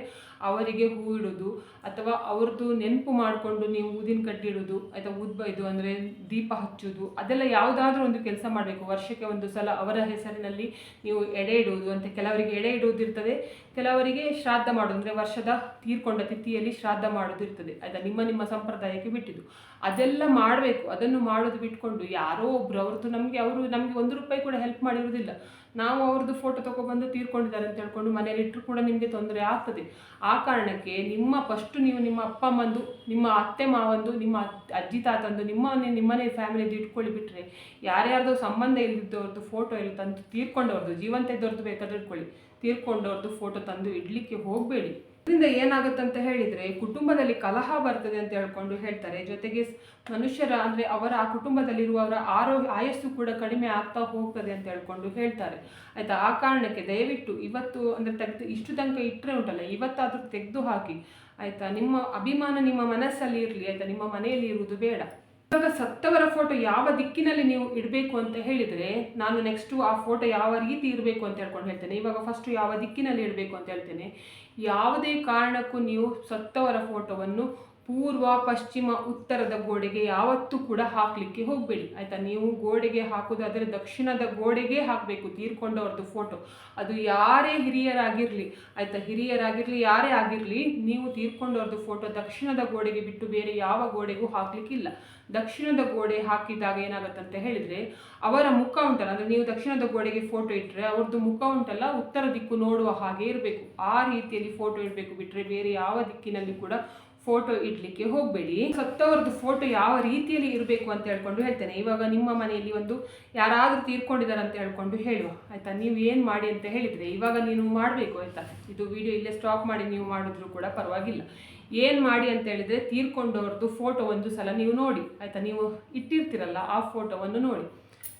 [SPEAKER 1] ಅವರಿಗೆ ಹೂ ಇಡೋದು, ಅಥವಾ ಅವ್ರದ್ದು ನೆನಪು ಮಾಡಿಕೊಂಡು ನೀವು ಊದಿನ ಕಡ್ಡಿ ಇಡೋದು, ಅಥವಾ ಉದ್ಬ ಇದು ಅಂದರೆ ದೀಪ ಹಚ್ಚೋದು, ಅದೆಲ್ಲ ಯಾವುದಾದ್ರೂ ಒಂದು ಕೆಲಸ ಮಾಡಬೇಕು. ವರ್ಷಕ್ಕೆ ಒಂದು ಸಲ ಅವರ ಹೆಸರಿನಲ್ಲಿ ನೀವು ಎಡೆ ಇಡುವುದು ಅಂತ ಕೆಲವರಿಗೆ ಎಡೆ ಇಡುವುದಿರ್ತದೆ ಕೆಲವರಿಗೆ ಶ್ರಾದ್ದ ಮಾಡೋದು ಅಂದರೆ ವರ್ಷದ ತೀರ್ಕೊಂಡ ತಿಥಿಯಲ್ಲಿ ಶ್ರಾದ್ದ ಮಾಡೋದು ಇರ್ತದೆ. ಆಯ್ತಾ ನಿಮ್ಮ ನಿಮ್ಮ ಸಂಪ್ರದಾಯಕ್ಕೆ ಬಿಟ್ಟಿದ್ದು. ಅದೆಲ್ಲ ಮಾಡಬೇಕು. ಅದನ್ನು ಮಾಡೋದು ಬಿಟ್ಕೊಂಡು ಯಾರೋ ಒಬ್ರು ಅವ್ರದ್ದು ನಮಗೆ ಅವರು ನಮಗೆ ಒಂದು ರೂಪಾಯಿ ಕೂಡ ಹೆಲ್ಪ್ ಮಾಡಿರೋದಿಲ್ಲ ನಾವು ಅವ್ರದ್ದು ಫೋಟೋ ತೊಗೊಬಂದು ತೀರ್ಕೊಂಡಿದ್ದಾರೆ ಅಂತ ಹೇಳ್ಕೊಂಡು ಮನೇಲಿ ಇಟ್ಟರು ಕೂಡ ನಿಮಗೆ ತೊಂದರೆ ಆಗ್ತದೆ. ಆ ಕಾರಣಕ್ಕೆ ನಿಮ್ಮ ಫಸ್ಟ್ ನೀವು ನಿಮ್ಮ ಅಪ್ಪ ಅಮ್ಮಂದು, ನಿಮ್ಮ ಅತ್ತೆ ಮಾವಂದು, ನಿಮ್ಮ ಅಜ್ಜಿ ತಾತಂದು ನಿಮ್ಮನೆ ನಿಮ್ಮನೆ ಫ್ಯಾಮಿಲಿದು ಇಟ್ಕೊಳ್ಳಿ ಬಿಟ್ಟರೆ ಯಾರ್ಯಾರ್ದೋ ಸಂಬಂಧ ಇಲ್ಲದಿದ್ದವ್ರದ್ದು ಫೋಟೋ ಎಲ್ಲ ತಂದು ತೀರ್ಕೊಂಡವ್ರದ್ದು, ಜೀವಂತ ಇದ್ದವ್ರದ್ದು ಬೇಕಾದ್ರೆ ಇಟ್ಕೊಳ್ಳಿ. ತೀರ್ಕೊಂಡವ್ರದ್ದು ಫೋಟೋ ತಂದು ಇಡ್ಲಿಕ್ಕೆ ಹೋಗಬೇಡಿ. ಇದರಿಂದ ಏನಾಗುತ್ತಂತ ಹೇಳಿದ್ರೆ ಕುಟುಂಬದಲ್ಲಿ ಕಲಹ ಬರ್ತದೆ ಅಂತ ಹೇಳ್ಕೊಂಡು ಹೇಳ್ತಾರೆ. ಜೊತೆಗೆ ಮನುಷ್ಯರ ಅಂದ್ರೆ ಅವರ ಆ ಕುಟುಂಬದಲ್ಲಿರುವವರ ಆರೋಗ್ಯ ಆಯಸ್ಸು ಕೂಡ ಕಡಿಮೆ ಆಗ್ತಾ ಹೋಗ್ತದೆ ಅಂತ ಹೇಳ್ಕೊಂಡು ಹೇಳ್ತಾರೆ. ಆಯಿತಾ? ಆ ಕಾರಣಕ್ಕೆ ದಯವಿಟ್ಟು ಇವತ್ತು ಅಂದ್ರೆ ತೆಗೆದು ಇಷ್ಟು ತನಕ ಇಟ್ಟರೆ ಉಂಟಲ್ಲ, ಇವತ್ತಾದರೂ ತೆಗೆದು ಹಾಕಿ. ಆಯಿತಾ? ನಿಮ್ಮ ಅಭಿಮಾನ ನಿಮ್ಮ ಮನಸ್ಸಲ್ಲಿ ಇರಲಿ, ಆಯಿತಾ? ನಿಮ್ಮ ಮನೆಯಲ್ಲಿ ಇರುವುದು ಬೇಡ. ಇವಾಗ ಸತ್ತವರ ಫೋಟೋ ಯಾವ ದಿಕ್ಕಿನಲ್ಲಿ ನೀವು ಇಡಬೇಕು ಅಂತ ಹೇಳಿದರೆ, ನಾನು ನೆಕ್ಸ್ಟು ಆ ಫೋಟೋ ಯಾವ ರೀತಿ ಇರಬೇಕು ಅಂತ ಹೇಳ್ಕೊಂಡು ಹೇಳ್ತೇನೆ. ಇವಾಗ ಫಸ್ಟು ಯಾವ ದಿಕ್ಕಿನಲ್ಲಿ ಇಡಬೇಕು ಅಂತ ಹೇಳ್ತೇನೆ. ಯಾವುದೇ ಕಾರಣಕ್ಕೂ ನೀವು ಸತ್ತವರ ಫೋಟೋವನ್ನು ಪೂರ್ವ, ಪಶ್ಚಿಮ, ಉತ್ತರದ ಗೋಡೆಗೆ ಯಾವತ್ತೂ ಕೂಡ ಹಾಕಲಿಕ್ಕೆ ಹೋಗಬೇಡಿ. ಆಯಿತಾ? ನೀವು ಗೋಡೆಗೆ ಹಾಕೋದಾದರೆ ದಕ್ಷಿಣದ ಗೋಡೆಗೆ ಹಾಕಬೇಕು, ತೀರ್ಕೊಂಡವ್ರದ್ದು ಫೋಟೋ ಅದು ಯಾರೇ ಹಿರಿಯರಾಗಿರಲಿ, ಆಯಿತಾ? ಹಿರಿಯರಾಗಿರಲಿ, ಯಾರೇ ಆಗಿರಲಿ, ನೀವು ತೀರ್ಕೊಂಡವ್ರದ್ದು ಫೋಟೋ ದಕ್ಷಿಣದ ಗೋಡೆಗೆ ಬಿಟ್ಟು ಬೇರೆ ಯಾವ ಗೋಡೆಗೂ ಹಾಕಲಿಕ್ಕಿಲ್ಲ. ದಕ್ಷಿಣದ ಗೋಡೆ ಹಾಕಿದಾಗ ಏನಾಗುತ್ತೆ ಅಂತ ಹೇಳಿದರೆ, ಅವರ ಮುಖ ಉಂಟಲ್ಲ, ಅಂದರೆ ನೀವು ದಕ್ಷಿಣದ ಗೋಡೆಗೆ ಫೋಟೋ ಇಟ್ಟರೆ ಅವ್ರದ್ದು ಮುಖ ಉಂಟಲ್ಲ, ಉತ್ತರ ದಿಕ್ಕು ನೋಡುವ ಹಾಗೆ ಇರಬೇಕು. ಆ ರೀತಿಯಲ್ಲಿ ಫೋಟೋ ಇಡಬೇಕು ಬಿಟ್ಟರೆ ಬೇರೆ ಯಾವ ದಿಕ್ಕಿನಲ್ಲಿ ಕೂಡ ಫೋಟೋ ಇಡ್ಲಿಕ್ಕೆ ಹೋಗಬೇಡಿ. ಸತ್ತವರದ್ದು ಫೋಟೋ ಯಾವ ರೀತಿಯಲ್ಲಿ ಇರಬೇಕು ಅಂತ ಹೇಳ್ಕೊಂಡು ಹೇಳ್ತೇನೆ. ಇವಾಗ ನಿಮ್ಮ ಮನೆಯಲ್ಲಿ ಒಂದು ಯಾರಾದರೂ ತೀರ್ಕೊಂಡಿದ್ದಾರೆ ಅಂತ ಹೇಳ್ಕೊಂಡು ಹೇಳುವ. ಆಯ್ತಾ? ನೀವು ಏನು ಮಾಡಿ ಅಂತ ಹೇಳಿದರೆ ಇವಾಗ ನೀನು ಮಾಡಬೇಕು ಆಯ್ತಾ? ಇದು ವಿಡಿಯೋ ಇಲ್ಲೇ ಸ್ಟಾಪ್ ಮಾಡಿ ನೀವು ಮಾಡಿದ್ರು ಕೂಡ ಪರವಾಗಿಲ್ಲ. ಏನು ಮಾಡಿ ಅಂತ ಹೇಳಿದರೆ ತೀರ್ಕೊಂಡವ್ರದ್ದು ಫೋಟೋ ಒಂದು ಸಲ ನೀವು ನೋಡಿ. ಆಯಿತಾ? ನೀವು ಇಟ್ಟಿರ್ತೀರಲ್ಲ ಆ ಫೋಟೋವನ್ನು ನೋಡಿ.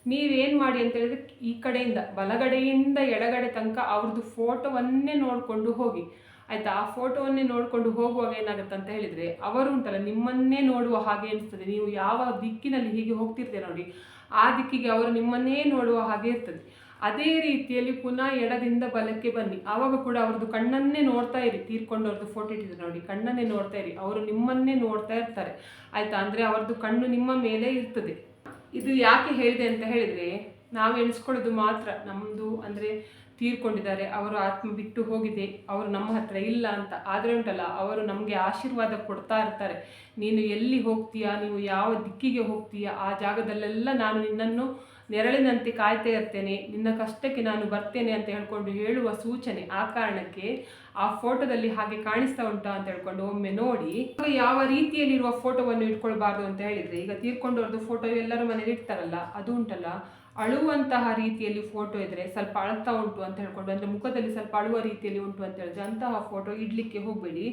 [SPEAKER 1] ನೀವೇನು ಮಾಡಿ ಅಂತ ಹೇಳಿದ್ರೆ ಈ ಕಡೆಯಿಂದ, ಬಲಗಡೆಯಿಂದ ಎಡಗಡೆ ತನಕ ಅವ್ರದ್ದು ಫೋಟೋವನ್ನೇ ನೋಡಿಕೊಂಡು ಹೋಗಿ. ಆಯಿತಾ? ಆ ಫೋಟೋವನ್ನೇ ನೋಡಿಕೊಂಡು ಹೋಗುವಾಗ ಏನಾಗುತ್ತೆ ಅಂತ ಹೇಳಿದರೆ, ಅವರು ಉಂಟಲ್ಲ, ನಿಮ್ಮನ್ನೇ ನೋಡುವ ಹಾಗೆ ಅನಿಸ್ತದೆ ನೀವು ಯಾವ ದಿಕ್ಕಿನಲ್ಲಿ ಹೀಗೆ ಹೋಗ್ತಿರ್ತೀರ ನೋಡಿ, ಆ ದಿಕ್ಕಿಗೆ ಅವರು ನಿಮ್ಮನ್ನೇ ನೋಡುವ ಹಾಗೆ ಇರ್ತದೆ. ಅದೇ ರೀತಿಯಲ್ಲಿ ಪುನಃ ಎಡದಿಂದ ಬಲಕ್ಕೆ ಬನ್ನಿ. ಆವಾಗ ಕೂಡ ಅವ್ರದ್ದು ಕಣ್ಣನ್ನೇ ನೋಡ್ತಾ ಇರಿ ತೀರ್ಕೊಂಡವ್ರದ್ದು ಫೋಟೋ ಇಟ್ಟಿದ್ದಾರೆ ನೋಡಿ, ಕಣ್ಣನ್ನೇ ನೋಡ್ತಾ ಇರಿ. ಅವರು ನಿಮ್ಮನ್ನೇ ನೋಡ್ತಾ ಇರ್ತಾರೆ. ಆಯ್ತಾ? ಅಂದರೆ ಅವ್ರದ್ದು ಕಣ್ಣು ನಿಮ್ಮ ಮೇಲೆ ಇರ್ತದೆ. ಇದು ಯಾಕೆ ಹೇಳಿದೆ ಅಂತ ಹೇಳಿದರೆ, ನಾವು ಎಣಿಸ್ಕೊಳ್ಳೋದು ಮಾತ್ರ. ನಮ್ಮದು ಅಂದರೆ ತೀರ್ಕೊಂಡಿದ್ದಾರೆ, ಅವರು ಆತ್ಮ ಬಿಟ್ಟು ಹೋಗಿದೆ, ಅವರು ನಮ್ಮ ಹತ್ರ ಇಲ್ಲ ಅಂತ. ಆದರೆ ಉಂಟಲ್ಲ, ಅವರು ನಮಗೆ ಆಶೀರ್ವಾದ ಕೊಡ್ತಾ ಇರ್ತಾರೆ. ನೀನು ಎಲ್ಲಿ ಹೋಗ್ತೀಯಾ, ನೀವು ಯಾವ ದಿಕ್ಕಿಗೆ ಹೋಗ್ತೀಯಾ, ಆ ಜಾಗದಲ್ಲೆಲ್ಲ ನಾನು ನಿನ್ನನ್ನು ನೆರಳಿನಂತೆ ಕಾಯ್ತಾ ಇರ್ತೇನೆ. ನಿನ್ನ ಕಷ್ಟಕ್ಕೆ ನಾನು ಬರ್ತೇನೆ ಅಂತ ಹೇಳ್ಕೊಂಡು ಹೇಳುವ ಸೂಚನೆ ಆ ಕಾರಣಕ್ಕೆ ಆ ಫೋಟೋದಲ್ಲಿ ಹಾಗೆ ಕಾಣಿಸ್ತಾ ಉಂಟಾ ಅಂತ ಹೇಳ್ಕೊಂಡು ಒಮ್ಮೆ ನೋಡಿ. ಯಾವ ರೀತಿಯಲ್ಲಿರುವ ಫೋಟೋವನ್ನು ಇಟ್ಕೊಳ್ಬಾರ್ದು ಅಂತ ಹೇಳಿದ್ರೆ, ಈಗ ತೀರ್ಕೊಂಡವ್ರದ್ದು ಫೋಟೋ ಎಲ್ಲರೂ ಮನೇಲಿ ಇಡ್ತಾರಲ್ಲ, ಅದು ಉಂಟಲ್ಲ. ಅಳುವಂತಹ ರೀತಿಯಲ್ಲಿ ಫೋಟೋ ಇದ್ರೆ ಸ್ವಲ್ಪ ಅಳ್ತಾ ಉಂಟು ಅಂತ ಹೇಳ್ಕೊಂಡು, ಅಂದರೆ ಮುಖದಲ್ಲಿ ಸ್ವಲ್ಪ ಅಳುವ ರೀತಿಯಲ್ಲಿ ಉಂಟು ಅಂತ ಹೇಳಿದ್ರೆ ಅಂತಹ ಫೋಟೋ ಇಡ್ಲಿಕ್ಕೆ ಹೋಗಬೇಡಿ.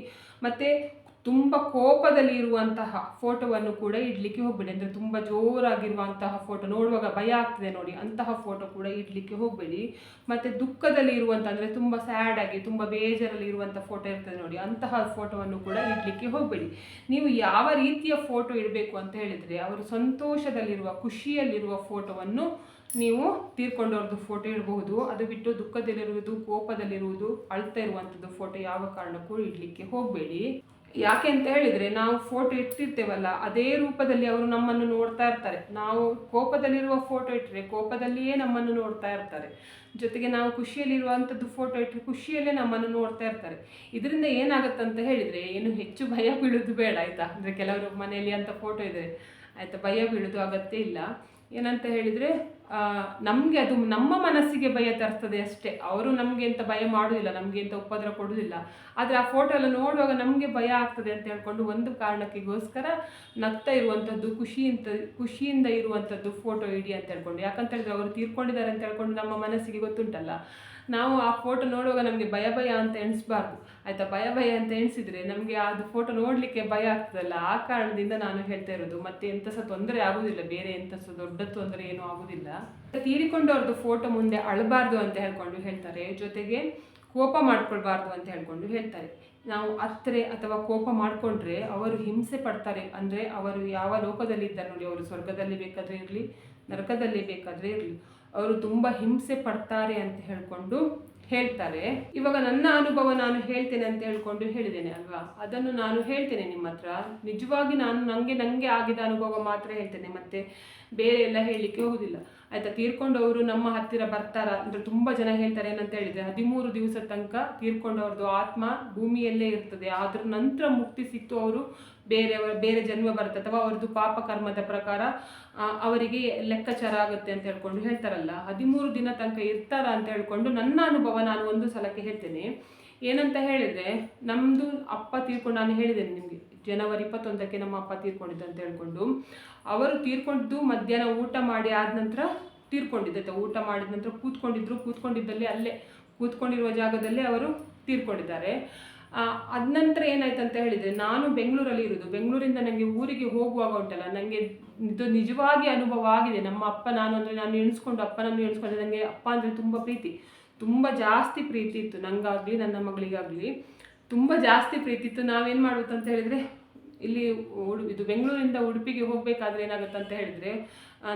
[SPEAKER 1] ಮತ್ತೆ ತುಂಬ ಕೋಪದಲ್ಲಿ ಇರುವಂತಹ ಫೋಟೋವನ್ನು ಕೂಡ ಇಡ್ಲಿಕ್ಕೆ ಹೋಗಬೇಡಿ. ಅಂದರೆ ತುಂಬ ಜೋರಾಗಿರುವಂತಹ ಫೋಟೋ ನೋಡುವಾಗ ಭಯ ಆಗ್ತದೆ ನೋಡಿ. ಅಂತಹ ಫೋಟೋ ಕೂಡ ಇಡ್ಲಿಕ್ಕೆ ಹೋಗಬೇಡಿ. ಮತ್ತು ದುಃಖದಲ್ಲಿ ಇರುವಂಥ ಅಂದರೆ ತುಂಬ ಸ್ಯಾಡ್ ಆಗಿ, ತುಂಬ ಬೇಜಾರಲ್ಲಿ ಇರುವಂಥ ಫೋಟೋ ಇರ್ತದೆ ನೋಡಿ. ಅಂತಹ ಫೋಟೋವನ್ನು ಕೂಡ ಇಡ್ಲಿಕ್ಕೆ ಹೋಗಬೇಡಿ. ನೀವು ಯಾವ ರೀತಿಯ ಫೋಟೋ ಇಡಬೇಕು ಅಂತ ಹೇಳಿದರೆ, ಅವರು ಸಂತೋಷದಲ್ಲಿರುವ, ಖುಷಿಯಲ್ಲಿರುವ ಫೋಟೋವನ್ನು ನೀವು ತೀರ್ಕೊಂಡವ್ರದ್ದು ಫೋಟೋ ಇಡಬಹುದು. ಅದು ಬಿಟ್ಟು ದುಃಖದಲ್ಲಿರುವುದು, ಕೋಪದಲ್ಲಿರುವುದು, ಅಳ್ತಾ ಇರುವಂಥದ್ದು ಫೋಟೋ ಯಾವ ಕಾರಣಕ್ಕೂ ಇಡಲಿಕ್ಕೆ ಹೋಗಬೇಡಿ. ಯಾಕೆ ಅಂತ ಹೇಳಿದರೆ ನಾವು ಫೋಟೋ ಇಟ್ಟಿರ್ತೇವಲ್ಲ, ಅದೇ ರೂಪದಲ್ಲಿ ಅವರು ನಮ್ಮನ್ನು ನೋಡ್ತಾ ಇರ್ತಾರೆ. ನಾವು ಕೋಪದಲ್ಲಿರುವ ಫೋಟೋ ಇಟ್ಟರೆ ಕೋಪದಲ್ಲಿಯೇ ನಮ್ಮನ್ನು ನೋಡ್ತಾ ಇರ್ತಾರೆ. ಜೊತೆಗೆ ನಾವು ಖುಷಿಯಲ್ಲಿರುವಂಥದ್ದು ಫೋಟೋ ಇಟ್ಟರೆ ಖುಷಿಯಲ್ಲೇ ನಮ್ಮನ್ನು ನೋಡ್ತಾ ಇರ್ತಾರೆ. ಇದರಿಂದ ಏನಾಗುತ್ತಂತ ಹೇಳಿದರೆ, ಏನು ಹೆಚ್ಚು ಭಯ ಬೀಳೋದು ಬೇಡ, ಆಯಿತಾ? ಅಂದರೆ ಕೆಲವರು ಮನೆಯಲ್ಲಿ ಅಂತ ಫೋಟೋ ಇದೆ ಆಯಿತಾ? ಭಯ ಬೀಳೋದು ಅಗತ್ಯ ಇಲ್ಲ. ಏನಂತ ಹೇಳಿದರೆ ನಮಗೆ ಅದು ನಮ್ಮ ಮನಸ್ಸಿಗೆ ಭಯ ತರ್ತದೆ ಅಷ್ಟೇ. ಅವರು ನಮಗೆ ಅಂತ ಭಯ ಮಾಡೋದಿಲ್ಲ, ನಮಗೆ ಅಂತ ಉಪದ್ರ ಕೊಡುವುದಿಲ್ಲ ಆದರೆ ಆ ಫೋಟೋ ಎಲ್ಲ ನೋಡುವಾಗ ನಮಗೆ ಭಯ ಆಗ್ತದೆ ಅಂತ ಹೇಳ್ಕೊಂಡು ಒಂದು ಕಾರಣಕ್ಕೆಗೋಸ್ಕರ ನಗ್ತಾ ಇರುವಂಥದ್ದು ಖುಷಿಯಿಂದ ಖುಷಿಯಿಂದ ಇರುವಂಥದ್ದು ಫೋಟೋ ಇಡಿ ಅಂತ ಹೇಳ್ಕೊಂಡು. ಯಾಕಂತ ಹೇಳಿದ್ರೆ ಅವರು ತೀರ್ಕೊಂಡಿದ್ದಾರೆ ಅಂತ ಹೇಳ್ಕೊಂಡು ನಮ್ಮ ಮನಸ್ಸಿಗೆ ಗೊತ್ತುಂಟಲ್ಲ. ನಾವು ಆ ಫೋಟೋ ನೋಡುವಾಗ ನಮಗೆ ಭಯ ಭಯ ಅಂತ ಎಣಿಸ್ಬಾರ್ದು. ಆಯಿತಾ? ಭಯ ಭಯ ಅಂತ ಎಣಿಸಿದರೆ ನಮಗೆ ಅದು ಫೋಟೋ ನೋಡಲಿಕ್ಕೆ ಭಯ ಆಗ್ತದಲ್ಲ. ಆ ಕಾರಣದಿಂದ ನಾನು ಹೇಳ್ತಾ ಇರೋದು, ಮತ್ತೆ ಎಂಥ ಸಹ ತೊಂದರೆ ಆಗೋದಿಲ್ಲ, ಬೇರೆ ಎಂಥ ಸಹ ದೊಡ್ಡ ತೊಂದರೆ ಏನೂ ಆಗೋದಿಲ್ಲ. ತೀರಿಕೊಂಡವ್ರದ್ದು ಫೋಟೋ ಮುಂದೆ ಅಳಬಾರ್ದು ಅಂತ ಹೇಳ್ಕೊಂಡು ಹೇಳ್ತಾರೆ. ಜೊತೆಗೆ ಕೋಪ ಮಾಡ್ಕೊಳ್ಬಾರ್ದು ಅಂತ ಹೇಳ್ಕೊಂಡು ಹೇಳ್ತಾರೆ. ನಾವು ಅತ್ತರೆ ಅಥವಾ ಕೋಪ ಮಾಡಿಕೊಂಡ್ರೆ ಅವರು ಹಿಂಸೆ ಪಡ್ತಾರೆ. ಅಂದರೆ ಅವರು ಯಾವ ಲೋಕದಲ್ಲಿ ಇದ್ದಾರೆ ನೋಡಿ, ಅವರು ಸ್ವರ್ಗದಲ್ಲಿ ಬೇಕಾದರೆ ಇರಲಿ, ನರಕದಲ್ಲಿ ಬೇಕಾದರೆ ಇರಲಿ. ಅವರು ತುಂಬ ಹಿಂಸೆ ಪಡ್ತಾರೆ ಅಂತ ಹೇಳ್ಕೊಂಡು ಹೇಳ್ತಾರೆ. ಇವಾಗ ನನ್ನ ಅನುಭವ ನಾನು ಹೇಳ್ತೇನೆ ಅಂತ ಹೇಳ್ಕೊಂಡು ಹೇಳಿದ್ದೇನೆ ಅಲ್ವಾ? ಅದನ್ನು ನಾನು ಹೇಳ್ತೇನೆ ನಿಮ್ಮ ಹತ್ರ. ನಿಜವಾಗಿ ನಾನು ನನಗೆ ನನಗೆ ಆಗಿದ ಅನುಭವ ಮಾತ್ರ ಹೇಳ್ತೇನೆ, ಮತ್ತೆ ಬೇರೆ ಎಲ್ಲ ಹೇಳಲಿಕ್ಕೆ ಹೋಗುದಿಲ್ಲ. ಆಯ್ತಾ ತೀರ್ಕೊಂಡವರು ನಮ್ಮ ಹತ್ತಿರ ಬರ್ತಾರ? ಅಂದ್ರೆ ತುಂಬಾ ಜನ ಹೇಳ್ತಾರೆ, ಏನಂತ ಹೇಳಿದರೆ ಹದಿಮೂರು ದಿವಸ ತನಕ ತೀರ್ಕೊಂಡವ್ರದ್ದು ಆತ್ಮ ಭೂಮಿಯಲ್ಲೇ ಇರ್ತದೆ. ಅದ್ರ ನಂತರ ಮುಕ್ತಿ ಸಿಕ್ತು ಅವರು ಬೇರೆಯವರ ಬೇರೆ ಜನ್ಮ ಬರುತ್ತೆ ಅಥವಾ ಅವ್ರದ್ದು ಪಾಪ ಕರ್ಮದ ಪ್ರಕಾರ ಅವರಿಗೆ ಲೆಕ್ಕಾಚಾರ ಆಗುತ್ತೆ ಅಂತ ಹೇಳ್ಕೊಂಡು ಹೇಳ್ತಾರಲ್ಲ. ಹದಿಮೂರು ದಿನ ತನಕ ಇರ್ತಾರ ಅಂತ ಹೇಳ್ಕೊಂಡು ನನ್ನ ಅನುಭವ ನಾನು ಒಂದು ಸಲಕ್ಕೆ ಹೇಳ್ತೇನೆ. ಏನಂತ ಹೇಳಿದ್ರೆ, ನಮ್ದು ಅಪ್ಪ ತೀರ್ಕೊಂಡು ನಾನು ಹೇಳಿದ್ದೇನೆ ನಿಮಗೆ, ಜನವರಿ ಇಪ್ಪತ್ತೊಂದಕ್ಕೆ ನಮ್ಮ ಅಪ್ಪ ತೀರ್ಕೊಂಡಿದ್ದು ಅಂತ ಹೇಳ್ಕೊಂಡು. ಅವರು ತೀರ್ಕೊಂಡಿದ್ದು ಮಧ್ಯಾಹ್ನ ಊಟ ಮಾಡಿ ಆದ ನಂತರ ತೀರ್ಕೊಂಡಿದ್ದೆ ಊಟ ಮಾಡಿದ ನಂತರ ಕೂತ್ಕೊಂಡಿದ್ರು, ಕೂತ್ಕೊಂಡಿದ್ದಲ್ಲಿ ಅಲ್ಲೇ, ಕೂತ್ಕೊಂಡಿರುವ ಜಾಗದಲ್ಲೇ ಅವರು ತೀರ್ಕೊಂಡಿದ್ದಾರೆ. ಅದ್ ನಂತರ ಅಂತ ಹೇಳಿದ್ರೆ ನಾನು ಬೆಂಗಳೂರಲ್ಲಿ ಇರೋದು. ಬೆಂಗಳೂರಿಂದ ನನಗೆ ಊರಿಗೆ ಹೋಗುವಾಗ ಉಂಟಲ್ಲ ನನಗೆ ಇದು ನಿಜವಾಗಿ ಅನುಭವ ಆಗಿದೆ. ನಮ್ಮ ಅಪ್ಪ ನಾನು ಅಂದರೆ ನಾನು ಎಣಿಸ್ಕೊಂಡು ಅಪ್ಪನನ್ನು ಎಣಿಸ್ಕೊಂಡ್ರೆ ನನಗೆ ಅಪ್ಪ ಅಂದರೆ ತುಂಬ ಪ್ರೀತಿ. ತುಂಬ ಜಾಸ್ತಿ ಪ್ರೀತಿ ಇತ್ತು ನನಗಾಗಲಿ ನನ್ನ ಮಗಳಿಗಾಗಲಿ. ತುಂಬ ಜಾಸ್ತಿ ಪ್ರೀತಿ ಇತ್ತು. ನಾವೇನು ಮಾಡಬೇಕಂತ ಹೇಳಿದರೆ, ಇಲ್ಲಿ ಉಡು, ಇದು ಬೆಂಗಳೂರಿಂದ ಉಡುಪಿಗೆ ಹೋಗಬೇಕಾದ್ರೆ ಏನಾಗುತ್ತೆ ಅಂತ ಹೇಳಿದರೆ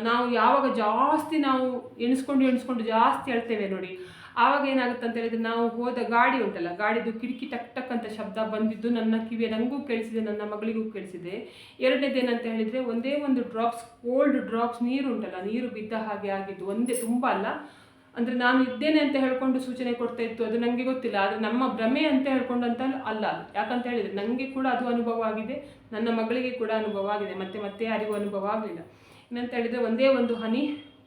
[SPEAKER 1] ನಾವು ಯಾವಾಗ ಜಾಸ್ತಿ ನಾವು ಎಣಿಸ್ಕೊಂಡು ಎಣಿಸ್ಕೊಂಡು ಜಾಸ್ತಿ ಹೇಳ್ತೇವೆ ನೋಡಿ. ಆವಾಗ ಏನಾಗುತ್ತೆ ಅಂತ ಹೇಳಿದ್ರೆ ನಾವು ಹೋದ ಗಾಡಿ ಉಂಟಲ್ಲ, ಗಾಡಿದು ಕಿಟಕಿ ಟಕ್ ಟಕ್ ಅಂತ ಶಬ್ದ ಬಂದಿದ್ದು ನನ್ನ ಕಿವಿಯ ನನಗೂ ಕೇಳಿಸಿದೆ, ನನ್ನ ಮಗಳಿಗೂ ಕೇಳಿಸಿದೆ. ಎರಡನೇದು ಏನಂತ ಹೇಳಿದರೆ ಒಂದೇ ಒಂದು ಡ್ರಾಪ್ಸ್ ಕೋಲ್ಡ್ ಡ್ರಾಪ್ಸ್ ನೀರು ಉಂಟಲ್ಲ, ನೀರು ಬಿದ್ದ ಹಾಗೆ ಆಗಿದ್ದು, ಒಂದೇ ತುಂಬ ಅಲ್ಲ. ಅಂದರೆ ನಾನು ಇದ್ದೇನೆ ಅಂತ ಹೇಳ್ಕೊಂಡು ಸೂಚನೆ ಕೊಡ್ತಾ ಇತ್ತು, ಅದು ನನಗೆ ಗೊತ್ತಿಲ್ಲ, ಆದರೆ ನಮ್ಮ ಭ್ರಮೆ ಅಂತ ಹೇಳ್ಕೊಂಡು ಅಲ್ಲ. ಯಾಕಂತ ಹೇಳಿದರೆ ನನಗೆ ಕೂಡ ಅದು ಅನುಭವ ಆಗಿದೆ, ನನ್ನ ಮಗಳಿಗೆ ಕೂಡ ಅನುಭವ ಆಗಿದೆ, ಮತ್ತೆ ಮತ್ತೆ ಯಾರಿಗೂ ಅನುಭವ ಆಗಲಿಲ್ಲ. ಏನಂತ ಹೇಳಿದರೆ ಒಂದೇ ಒಂದು ಹನಿ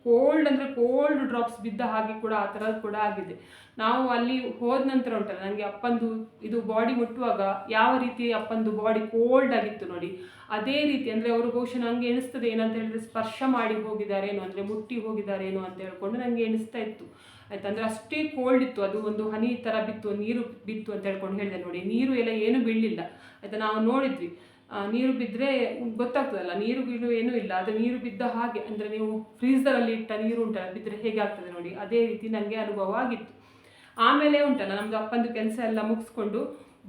[SPEAKER 1] ಕೋಲ್ಡ್ ಅಂದರೆ ಕೋಲ್ಡ್ ಡ್ರಾಪ್ಸ್ ಬಿದ್ದ ಹಾಗೆ ಕೂಡ ಆ ಥರದ್ದು ಕೂಡ ಆಗಿದೆ. ನಾವು ಅಲ್ಲಿ ಹೋದ ನಂತರ ಉಂಟಲ್ಲ ನನಗೆ ಅಪ್ಪಂದು ಇದು ಬಾಡಿ ಮುಟ್ಟುವಾಗ ಯಾವ ರೀತಿ ಅಪ್ಪಂದು ಬಾಡಿ ಕೋಲ್ಡ್ ಆಗಿತ್ತು ನೋಡಿ, ಅದೇ ರೀತಿ ಅಂದರೆ ಅವರು ಬಹುಶಃ ನನಗೆ ಎಣಿಸ್ತದೆ ಏನಂತ ಹೇಳಿದ್ರೆ ಸ್ಪರ್ಶ ಮಾಡಿ ಹೋಗಿದ್ದಾರೇನೋ ಅಂದರೆ ಮುಟ್ಟಿ ಹೋಗಿದ್ದಾರೇನೋ ಅಂತ ಹೇಳ್ಕೊಂಡು ನನಗೆ ಎಣಿಸ್ತಾ ಇತ್ತು. ಆಯ್ತು, ಅಂದರೆ ಅಷ್ಟೇ ಕೋಲ್ಡ್ ಇತ್ತು, ಅದು ಒಂದು ಹನಿ ಥರ ಬಿತ್ತು, ನೀರು ಬಿತ್ತು ಅಂತ ಹೇಳ್ಕೊಂಡು ಹೇಳಿದೆ ನೋಡಿ, ನೀರು ಎಲ್ಲ ಏನು ಬೀಳಲಿಲ್ಲ. ಆಯಿತಾ, ನಾವು ನೋಡಿದ್ವಿ. ನೀರು ಬಿದ್ದರೆ ಗೊತ್ತಾಗ್ತದಲ್ಲ, ನೀರು ಗೀರು ಏನೂ ಇಲ್ಲ ಅದು ನೀರು ಬಿದ್ದ ಹಾಗೆ, ಅಂದರೆ ನೀವು ಫ್ರೀಸರಲ್ಲಿ ಇಟ್ಟ ನೀರು ಉಂಟಲ್ಲ ಬಿದ್ದರೆ ಹೇಗೆ ಆಗ್ತದೆ ನೋಡಿ, ಅದೇ ರೀತಿ ನನಗೆ ಅನುಭವ ಆಗಿತ್ತು. ಆಮೇಲೆ ಉಂಟಲ್ಲ ನಮ್ಮದು ಅಪ್ಪಂದು ಕೆಲಸ ಎಲ್ಲ ಮುಗಿಸ್ಕೊಂಡು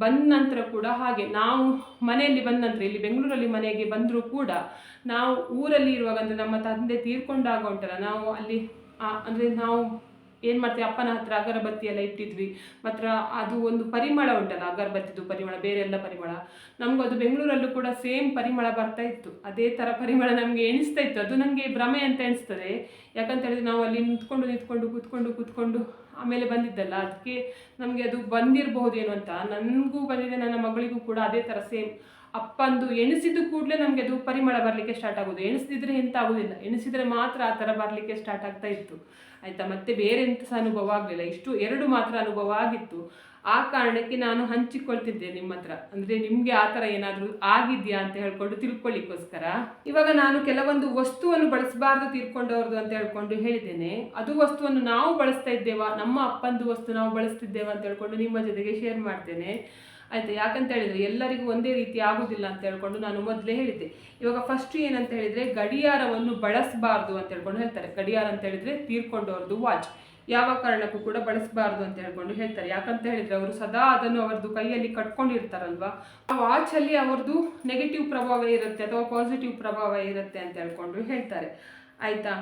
[SPEAKER 1] ಬಂದ ನಂತರ ಕೂಡ ಹಾಗೆ, ನಾವು ಮನೆಯಲ್ಲಿ ಬಂದ ನಂತರ, ಇಲ್ಲಿ ಬೆಂಗಳೂರಲ್ಲಿ ಮನೆಗೆ ಬಂದರೂ ಕೂಡ, ನಾವು ಊರಲ್ಲಿ ಇರುವಾಗ, ಅಂದರೆ ನಮ್ಮ ತಂದೆ ತೀರ್ಕೊಂಡಾಗ ಉಂಟಲ್ಲ, ನಾವು ಅಲ್ಲಿ ಅಂದರೆ ನಾವು ಏನು ಮಾಡ್ತೀವಿ ಅಪ್ಪನ ಹತ್ರ ಅಗರಬತ್ತಿ ಎಲ್ಲ ಇಟ್ಟಿದ್ವಿ. ಮಾತ್ರ ಅದು ಒಂದು ಪರಿಮಳ ಉಂಟಲ್ಲ, ಅಗರಬತ್ತಿದು ಪರಿಮಳ, ಬೇರೆ ಎಲ್ಲ ಪರಿಮಳ. ಅದು ಬೆಂಗಳೂರಲ್ಲೂ ಕೂಡ ಸೇಮ್ ಪರಿಮಳ ಬರ್ತಾ ಇತ್ತು. ಅದೇ ಥರ ಪರಿಮಳ ನಮಗೆ ಎಣಿಸ್ತಾ ಇತ್ತು. ಅದು ನನಗೆ ಭ್ರಮೆ ಅಂತ ಎಣಿಸ್ತದೆ. ಯಾಕಂತ ಹೇಳಿದ್ರೆ ನಾವು ಅಲ್ಲಿ ನಿಂತ್ಕೊಂಡು ನಿಂತ್ಕೊಂಡು ಕೂತ್ಕೊಂಡು ಕೂತ್ಕೊಂಡು ಆಮೇಲೆ ಬಂದಿದ್ದಲ್ಲ. ಅದಕ್ಕೆ ನಮಗೆ ಅದು ಬಂದಿರಬಹುದೇನೋ ಅಂತ. ನನಗೂ ಬಂದಿದೆ, ನನ್ನ ಮಗಳಿಗೂ ಕೂಡ ಅದೇ ಥರ ಸೇಮ್. ಅಪ್ಪಂದು ಎಣಿಸಿದ ಕೂಡಲೇ ನಮಗೆ ಅದು ಪರಿಮಳ ಬರಲಿಕ್ಕೆ ಸ್ಟಾರ್ಟ್ ಆಗೋದು. ಎಣಿಸಿದ್ರೆ ಎಂತ ಆಗೋದಿಲ್ಲ. ಎಣಿಸಿದ್ರೆ ಮಾತ್ರ ಆ ಥರ ಬರಲಿಕ್ಕೆ ಸ್ಟಾರ್ಟ್ ಆಗ್ತಾ ಇತ್ತು. ಆಯಿತಾ? ಮತ್ತೆ ಬೇರೆ ಎಂತ ಸಹ ಅನುಭವ ಆಗಲಿಲ್ಲ. ಇಷ್ಟು ಎರಡು ಮಾತ್ರ ಅನುಭವ ಆಗಿತ್ತು. ಆ ಕಾರಣಕ್ಕೆ ನಾನು ಹಂಚಿಕೊಳ್ತಿದ್ದೆ ನಿಮ್ಮ ಹತ್ರ. ಅಂದರೆ ನಿಮಗೆ ಆ ಥರ ಏನಾದರೂ ಆಗಿದೆಯಾ ಅಂತ ಹೇಳ್ಕೊಂಡು ತಿಳ್ಕೊಳ್ಳಿಕ್ಕೋಸ್ಕರ. ಇವಾಗ ನಾನು ಕೆಲವೊಂದು ವಸ್ತುವನ್ನು ಬಳಸಬಾರ್ದು ತೀರ್ಕೊಂಡವ್ರದ್ದು ಅಂತ ಹೇಳ್ಕೊಂಡು ಹೇಳಿದ್ದೇನೆ. ಅದು ವಸ್ತುವನ್ನು ನಾವು ಬಳಸ್ತಾ ಇದ್ದೇವಾ? ನಮ್ಮ ಅಪ್ಪಂದು ವಸ್ತು ನಾವು ಬಳಸ್ತಿದ್ದೇವಾ ಅಂತ ಹೇಳ್ಕೊಂಡು ನಿಮ್ಮ ಜೊತೆಗೆ ಶೇರ್ ಮಾಡ್ತೇನೆ. ಆಯ್ತಾ? ಯಾಕಂತ ಹೇಳಿದ್ರೆ ಎಲ್ಲರಿಗೂ ಒಂದೇ ರೀತಿ ಆಗುದಿಲ್ಲ ಅಂತ ಹೇಳ್ಕೊಂಡು ನಾನು ಮೊದಲೇ ಹೇಳಿದ್ದೆ. ಇವಾಗ ಫಸ್ಟ್ ಏನಂತ ಹೇಳಿದ್ರೆ ಗಡಿಯಾರವನ್ನು ಬಳಸಬಾರ್ದು ಅಂತ ಹೇಳ್ಕೊಂಡು ಹೇಳ್ತಾರೆ. ಗಡಿಯಾರ ಅಂತ ಹೇಳಿದ್ರೆ ತೀರ್ಕೊಂಡವ್ರದ್ದು ವಾಚ್. ಯಾವ ಕಾರಣಕ್ಕೂ ಕೂಡ ಬಳಸಬಾರ್ದು ಅಂತ ಹೇಳ್ಕೊಂಡು ಹೇಳ್ತಾರೆ. ಯಾಕಂತ ಹೇಳಿದ್ರೆ ಅವರು ಸದಾ ಅದನ್ನು ಅವರದ್ದು ಕೈಯಲ್ಲಿ ಕಟ್ಕೊಂಡಿರ್ತಾರಲ್ವಾ? ಆ ವಾಚಲ್ಲಿ ಅವ್ರದ್ದು ನೆಗೆಟಿವ್ ಪ್ರಭಾವ ಇರುತ್ತೆ ಅಥವಾ ಪಾಸಿಟಿವ್ ಪ್ರಭಾವ ಇರುತ್ತೆ ಅಂತ ಹೇಳ್ಕೊಂಡು ಹೇಳ್ತಾರೆ. ಆಯಿತಾ?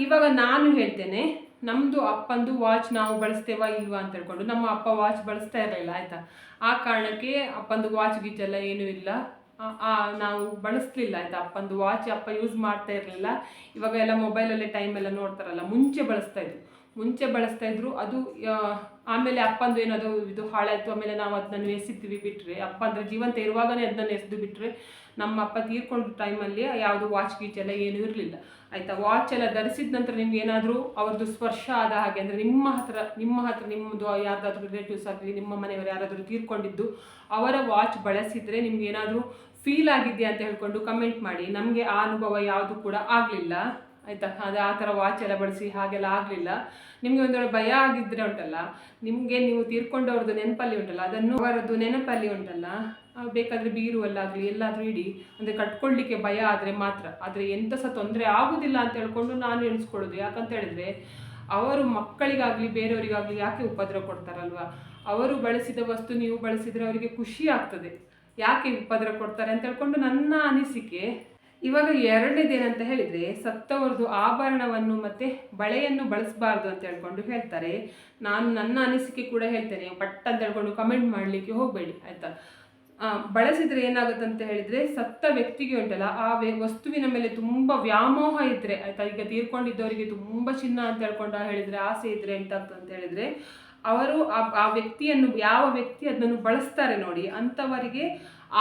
[SPEAKER 1] ಇವಾಗ ನಾನು ಹೇಳ್ತೇನೆ ನಮ್ಮದು ಅಪ್ಪಂದು ವಾಚ್ ನಾವು ಬಳಸ್ತೇವಾ ಇಲ್ವಾ ಅಂತ ಹೇಳ್ಕೊಂಡು ನಮ್ಮ ಅಪ್ಪ ವಾಚ್ ಬಳಸ್ತಾ ಇರಲಿಲ್ಲ, ಆಯಿತಾ? ಆ ಕಾರಣಕ್ಕೆ ಅಪ್ಪಂದು ವಾಚ್ ಗೀಚ್ ಎಲ್ಲ ಏನೂ ಇಲ್ಲ. ನಾವು ಬಳಸ್ಲಿಲ್ಲ, ಆಯಿತಾ? ಅಪ್ಪಂದು ವಾಚ್ ಅಪ್ಪ ಯೂಸ್ ಮಾಡ್ತಾ ಇರಲಿಲ್ಲ. ಇವಾಗ ಎಲ್ಲ ಮೊಬೈಲಲ್ಲೇ ಟೈಮ್ ಎಲ್ಲ ನೋಡ್ತಾರಲ್ಲ, ಮುಂಚೆ ಬಳಸ್ತಾ ಇದ್ರು. ಮುಂಚೆ ಬಳಸ್ತಾ ಇದ್ರು, ಅದು ಆಮೇಲೆ ಅಪ್ಪಂದು ಏನದು, ಇದು ಹಾಳಾಯ್ತು, ಆಮೇಲೆ ನಾವು ಅದನ್ನ ಎಸಿದ್ವಿ ಬಿಟ್ಟರೆ ಅಪ್ಪ ಅಂದರೆ ಜೀವಂತ ಇರುವಾಗನೇ ಅದನ್ನ ಎಸೆದು ಬಿಟ್ಟರೆ ನಮ್ಮ ಅಪ್ಪ ತೀರ್ಕೊಂಡ ಟೈಮಲ್ಲಿ ಯಾವುದು ವಾಚ್ ಗೀಚ್ ಎಲ್ಲ ಏನೂ ಇರಲಿಲ್ಲ. ಆಯಿತಾ? ವಾಚ್ ಎಲ್ಲ ಧರಿಸಿದ ನಂತರ ನಿಮ್ಗೆ ಏನಾದರೂ ಅವ್ರದ್ದು ಸ್ಪರ್ಶ ಆದ ಹಾಗೆ, ಅಂದರೆ ನಿಮ್ಮ ಹತ್ರ ನಿಮ್ಮ ಹತ್ರ ನಿಮ್ಮದು ಯಾರ್ದಾದ್ರೂ ರಿಲೇಟಿವ್ಸ್ ಆಗಲಿ, ನಿಮ್ಮ ಮನೆಯವರು ಯಾರಾದರೂ ತೀರ್ಕೊಂಡಿದ್ದು, ಅವರ ವಾಚ್ ಬಳಸಿದರೆ ನಿಮ್ಗೆ ಏನಾದರೂ ಫೀಲ್ ಆಗಿದೆಯಾ ಅಂತ ಹೇಳ್ಕೊಂಡು ಕಮೆಂಟ್ ಮಾಡಿ. ನಮಗೆ ಆ ಅನುಭವ ಯಾವುದು ಕೂಡ ಆಗಲಿಲ್ಲ. ಆಯಿತಾ? ಅದು ಆ ಥರ ವಾಚ್ ಎಲ್ಲ ಬಳಸಿ ಹಾಗೆಲ್ಲ ಆಗಲಿಲ್ಲ. ನಿಮಗೆ ಒಂದು ವೇಳೆ ಭಯ ಆಗಿದ್ದರೆ ಉಂಟಲ್ಲ? ನಿಮಗೆ ನೀವು ತೀರ್ಕೊಂಡವ್ರದ್ದು ನೆನಪಲ್ಲಿ ಉಂಟಲ್ಲ? ಅದನ್ನು ಅವರದ್ದು ನೆನಪಲ್ಲಿ ಉಂಟಲ್ಲ? ಬೇಕಾದ್ರೆ ಬೇಕಾದರೆ ಬೀರುವಲ್ಲಾಗಲಿ, ಎಲ್ಲಾದರೂ ಇಡಿ. ಅಂದರೆ ಕಟ್ಕೊಳ್ಳಿಕ್ಕೆ ಭಯ ಆದರೆ ಮಾತ್ರ. ಆದರೆ ಎಂಥ ಸಹ ತೊಂದರೆ ಆಗುವುದಿಲ್ಲ ಅಂತ ಹೇಳ್ಕೊಂಡು ನಾನು ಎಣಿಸ್ಕೊಳ್ಳೋದು. ಯಾಕಂತ ಹೇಳಿದರೆ, ಅವರು ಮಕ್ಕಳಿಗಾಗಲಿ, ಬೇರೆಯವರಿಗಾಗಲಿ ಯಾಕೆ ಉಪದ್ರ ಕೊಡ್ತಾರಲ್ವಾ? ಅವರು ಬಳಸಿದ ವಸ್ತು ನೀವು ಬಳಸಿದರೆ ಅವರಿಗೆ ಖುಷಿ ಆಗ್ತದೆ. ಯಾಕೆ ಉಪದ್ರ ಕೊಡ್ತಾರೆ ಅಂತ ಹೇಳ್ಕೊಂಡು ನನ್ನ ಅನಿಸಿಕೆ ಇವಾಗ ಎರಡನೇದೇನಂತ ಹೇಳಿದ್ರೆ ಸತ್ತವರದು ಆಭರಣವನ್ನು ಮತ್ತೆ ಬಳೆಯನ್ನು ಬಳಸಬಾರ್ದು ಅಂತ ಹೇಳ್ಕೊಂಡು ಹೇಳ್ತಾರೆ. ನಾನು ನನ್ನ ಅನಿಸಿಕೆ ಕೂಡ ಹೇಳ್ತೇನೆ. ಪಟ್ ಅಂತ ಹೇಳ್ಕೊಂಡು ಕಮೆಂಟ್ ಮಾಡಲಿಕ್ಕೆ ಹೋಗಬೇಡಿ, ಆಯಿತಾ? ಬಳಸಿದ್ರೆ ಏನಾಗುತ್ತೆ ಅಂತ ಹೇಳಿದ್ರೆ ಸತ್ತ ವ್ಯಕ್ತಿಗೆ ಉಂಟಲ್ಲ, ಆ ವಸ್ತುವಿನ ಮೇಲೆ ತುಂಬಾ ವ್ಯಾಮೋಹ ಇದ್ದರೆ ಆಯ್ತಾ? ಈಗ ತೀರ್ಕೊಂಡಿದ್ದವರಿಗೆ ತುಂಬಾ ಚಿನ್ನ ಅಂತ ಹೇಳ್ಕೊಂಡು ಹೇಳಿದ್ರೆ, ಆಸೆ ಇದ್ದರೆ ಎಂತಾಗ್ತದೆ ಅಂತ ಹೇಳಿದ್ರೆ, ಅವರು ಆ ವ್ಯಕ್ತಿಯನ್ನು, ಯಾವ ವ್ಯಕ್ತಿ ಅದನ್ನು ಬಳಸ್ತಾರೆ ನೋಡಿ, ಅಂಥವರಿಗೆ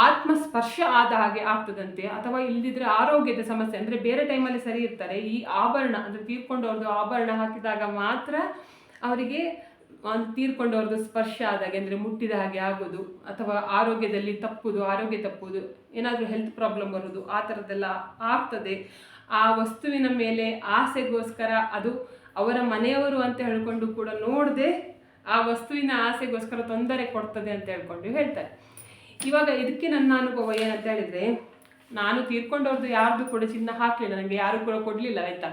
[SPEAKER 1] ಆತ್ಮ ಸ್ಪರ್ಶ ಆದ ಹಾಗೆ ಆಗ್ತದಂತೆ. ಅಥವಾ ಇಲ್ಲದಿದ್ರೆ ಆರೋಗ್ಯದ ಸಮಸ್ಯೆ, ಅಂದ್ರೆ ಬೇರೆ ಟೈಮಲ್ಲಿ ಸರಿ ಇರ್ತಾರೆ. ಈ ಆಭರಣ, ಅಂದ್ರೆ ತೀರ್ಕೊಂಡವ್ರದ್ದು ಆಭರಣ ಹಾಕಿದಾಗ ಮಾತ್ರ ಅವರಿಗೆ ತೀರ್ಕೊಂಡವ್ರದ್ದು ಸ್ಪರ್ಶ ಆದಾಗೆ ಅಂದರೆ ಮುಟ್ಟಿದ ಹಾಗೆ ಆಗೋದು. ಅಥವಾ ಆರೋಗ್ಯದಲ್ಲಿ ತಪ್ಪುದು, ಆರೋಗ್ಯ ತಪ್ಪುದು, ಏನಾದರೂ ಹೆಲ್ತ್ ಪ್ರಾಬ್ಲಮ್ ಬರೋದು, ಆ ಥರದ್ದೆಲ್ಲ ಆಗ್ತದೆ. ಆ ವಸ್ತುವಿನ ಮೇಲೆ ಆಸೆಗೋಸ್ಕರ ಅದು ಅವರ ಮನೆಯವರು ಅಂತ ಹೇಳಿಕೊಂಡು ಕೂಡ ನೋಡದೆ ಆ ವಸ್ತುವಿನ ಆಸೆಗೋಸ್ಕರ ತೊಂದರೆ ಕೊಡ್ತದೆ ಅಂತ ಹೇಳ್ಕೊಂಡು ಹೇಳ್ತಾರೆ. ಇವಾಗ ಇದಕ್ಕೆ ನನ್ನ ಅನುಭವ ಏನಂತ ಹೇಳಿದ್ರೆ, ನಾನು ತೀರ್ಕೊಂಡವ್ರದ್ದು ಯಾರ್ದು ಕೂಡ ಚಿನ್ನ ಹಾಕಲಿಲ್ಲ ನನಗೆ ಯಾರು ಕೂಡ ಕೊಡಲಿಲ್ಲ, ಆಯ್ತಾ?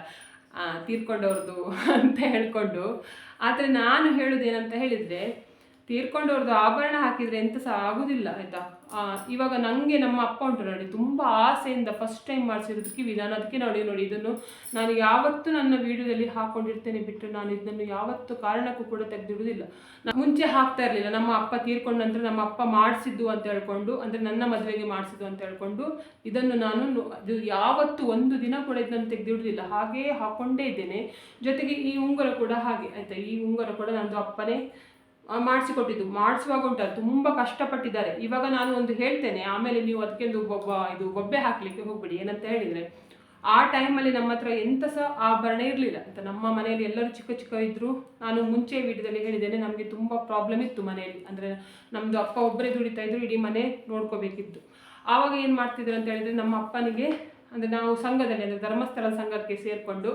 [SPEAKER 1] ತೀರ್ಕೊಂಡವ್ರದ್ದು ಅಂತ ಹೇಳ್ಕೊಂಡು. ಆದರೆ ನಾನು ಹೇಳೋದು ಏನಂತ ಹೇಳಿದರೆ ತೀರ್ಕೊಂಡವ್ರದ್ದು ಆಭರಣ ಹಾಕಿದರೆ ಎಂತ ಸಹ ಆಗುದಿಲ್ಲ, ಆಯ್ತಾ? ಇವಾಗ ನನಗೆ ನಮ್ಮ ಅಪ್ಪ ಉಂಟು ನೋಡಿ, ತುಂಬ ಆಸೆಯಿಂದ ಫಸ್ಟ್ ಟೈಮ್ ಮಾಡಿಸಿರೋದು ಕಿವಿ. ನಾನು ಅದಕ್ಕೆ ನೋಡಿ ನೋಡಿ, ಇದನ್ನು ನಾನು ಯಾವತ್ತೂ ನನ್ನ ವಿಡಿಯೋದಲ್ಲಿ ಹಾಕೊಂಡಿರ್ತೇನೆ ಬಿಟ್ಟು ನಾನು ಇದನ್ನು ಯಾವತ್ತು ಕಾರಣಕ್ಕೂ ಕೂಡ ತೆಗೆದಿಡುವುದಿಲ್ಲ. ಮುಂಚೆ ಹಾಕ್ತಾ ಇರಲಿಲ್ಲ. ನಮ್ಮ ಅಪ್ಪ ತೀರ್ಕೊಂಡ ನಂತರ ನಮ್ಮ ಅಪ್ಪ ಮಾಡಿಸಿದ್ದು ಅಂತ ಹೇಳ್ಕೊಂಡು, ಅಂದರೆ ನನ್ನ ಮದುವೆಗೆ ಮಾಡಿಸಿದ್ದು ಅಂತ ಹೇಳ್ಕೊಂಡು ಇದನ್ನು ನಾನು ಅದು ಯಾವತ್ತೂ ಒಂದು ದಿನ ಕೂಡ ಇದನ್ನು ತೆಗೆದಿಡುವುದಿಲ್ಲ. ಹಾಗೆಯೇ ಹಾಕೊಂಡೇ ಇದ್ದೇನೆ. ಜೊತೆಗೆ ಈ ಉಂಗುರ ಕೂಡ ಹಾಗೆ, ಆಯ್ತಾ? ಈ ಉಂಗುರ ಕೂಡ ನಂದು ಅಪ್ಪನೇ ಮಾಡಿಸಿಕೊಟ್ಟಿದ್ದು. ಮಾಡಿಸುವಾಗ ಉಂಟಲ್ಲ, ತುಂಬ ಕಷ್ಟಪಟ್ಟಿದ್ದಾರೆ. ಇವಾಗ ನಾನು ಒಂದು ಹೇಳ್ತೇನೆ, ಆಮೇಲೆ ನೀವು ಅದಕ್ಕೆಂದು ಒಬ್ಬ, ಇದು ಗೊಬ್ಬೆ ಹಾಕಲಿಕ್ಕೆ ಹೋಗ್ಬಿಡಿ, ಏನಂತ ಹೇಳಿದರೆ, ಆ ಟೈಮಲ್ಲಿ ನಮ್ಮ ಹತ್ರ ಎಂಥ ಸಹ ಆಭರಣ ಇರಲಿಲ್ಲ. ಅಂತ ನಮ್ಮ ಮನೆಯಲ್ಲಿ ಎಲ್ಲರೂ ಚಿಕ್ಕ ಚಿಕ್ಕ ಇದ್ದರು ನಾನು ಮುಂಚೆ ವಿಡಿಯೋದಲ್ಲಿ ಹೇಳಿದ್ದೇನೆ, ನಮಗೆ ತುಂಬ ಪ್ರಾಬ್ಲಮ್ ಇತ್ತು ಮನೆಯಲ್ಲಿ. ಅಂದರೆ ನಮ್ಮದು ಅಪ್ಪ ಒಬ್ಬರೇ ದುಡಿತಾ ಇದ್ದರು ಇಡೀ ಮನೆ ನೋಡ್ಕೋಬೇಕಿತ್ತು. ಆವಾಗ ಏನು ಮಾಡ್ತಿದ್ರು ಅಂತ ಹೇಳಿದರೆ, ನಮ್ಮ ಅಪ್ಪನಿಗೆ ಅಂದರೆ ನಾವು ಸಂಘದಲ್ಲಿ ಅಂದರೆ ಧರ್ಮಸ್ಥಳ ಸಂಘಕ್ಕೆ ಸೇರಿಕೊಂಡು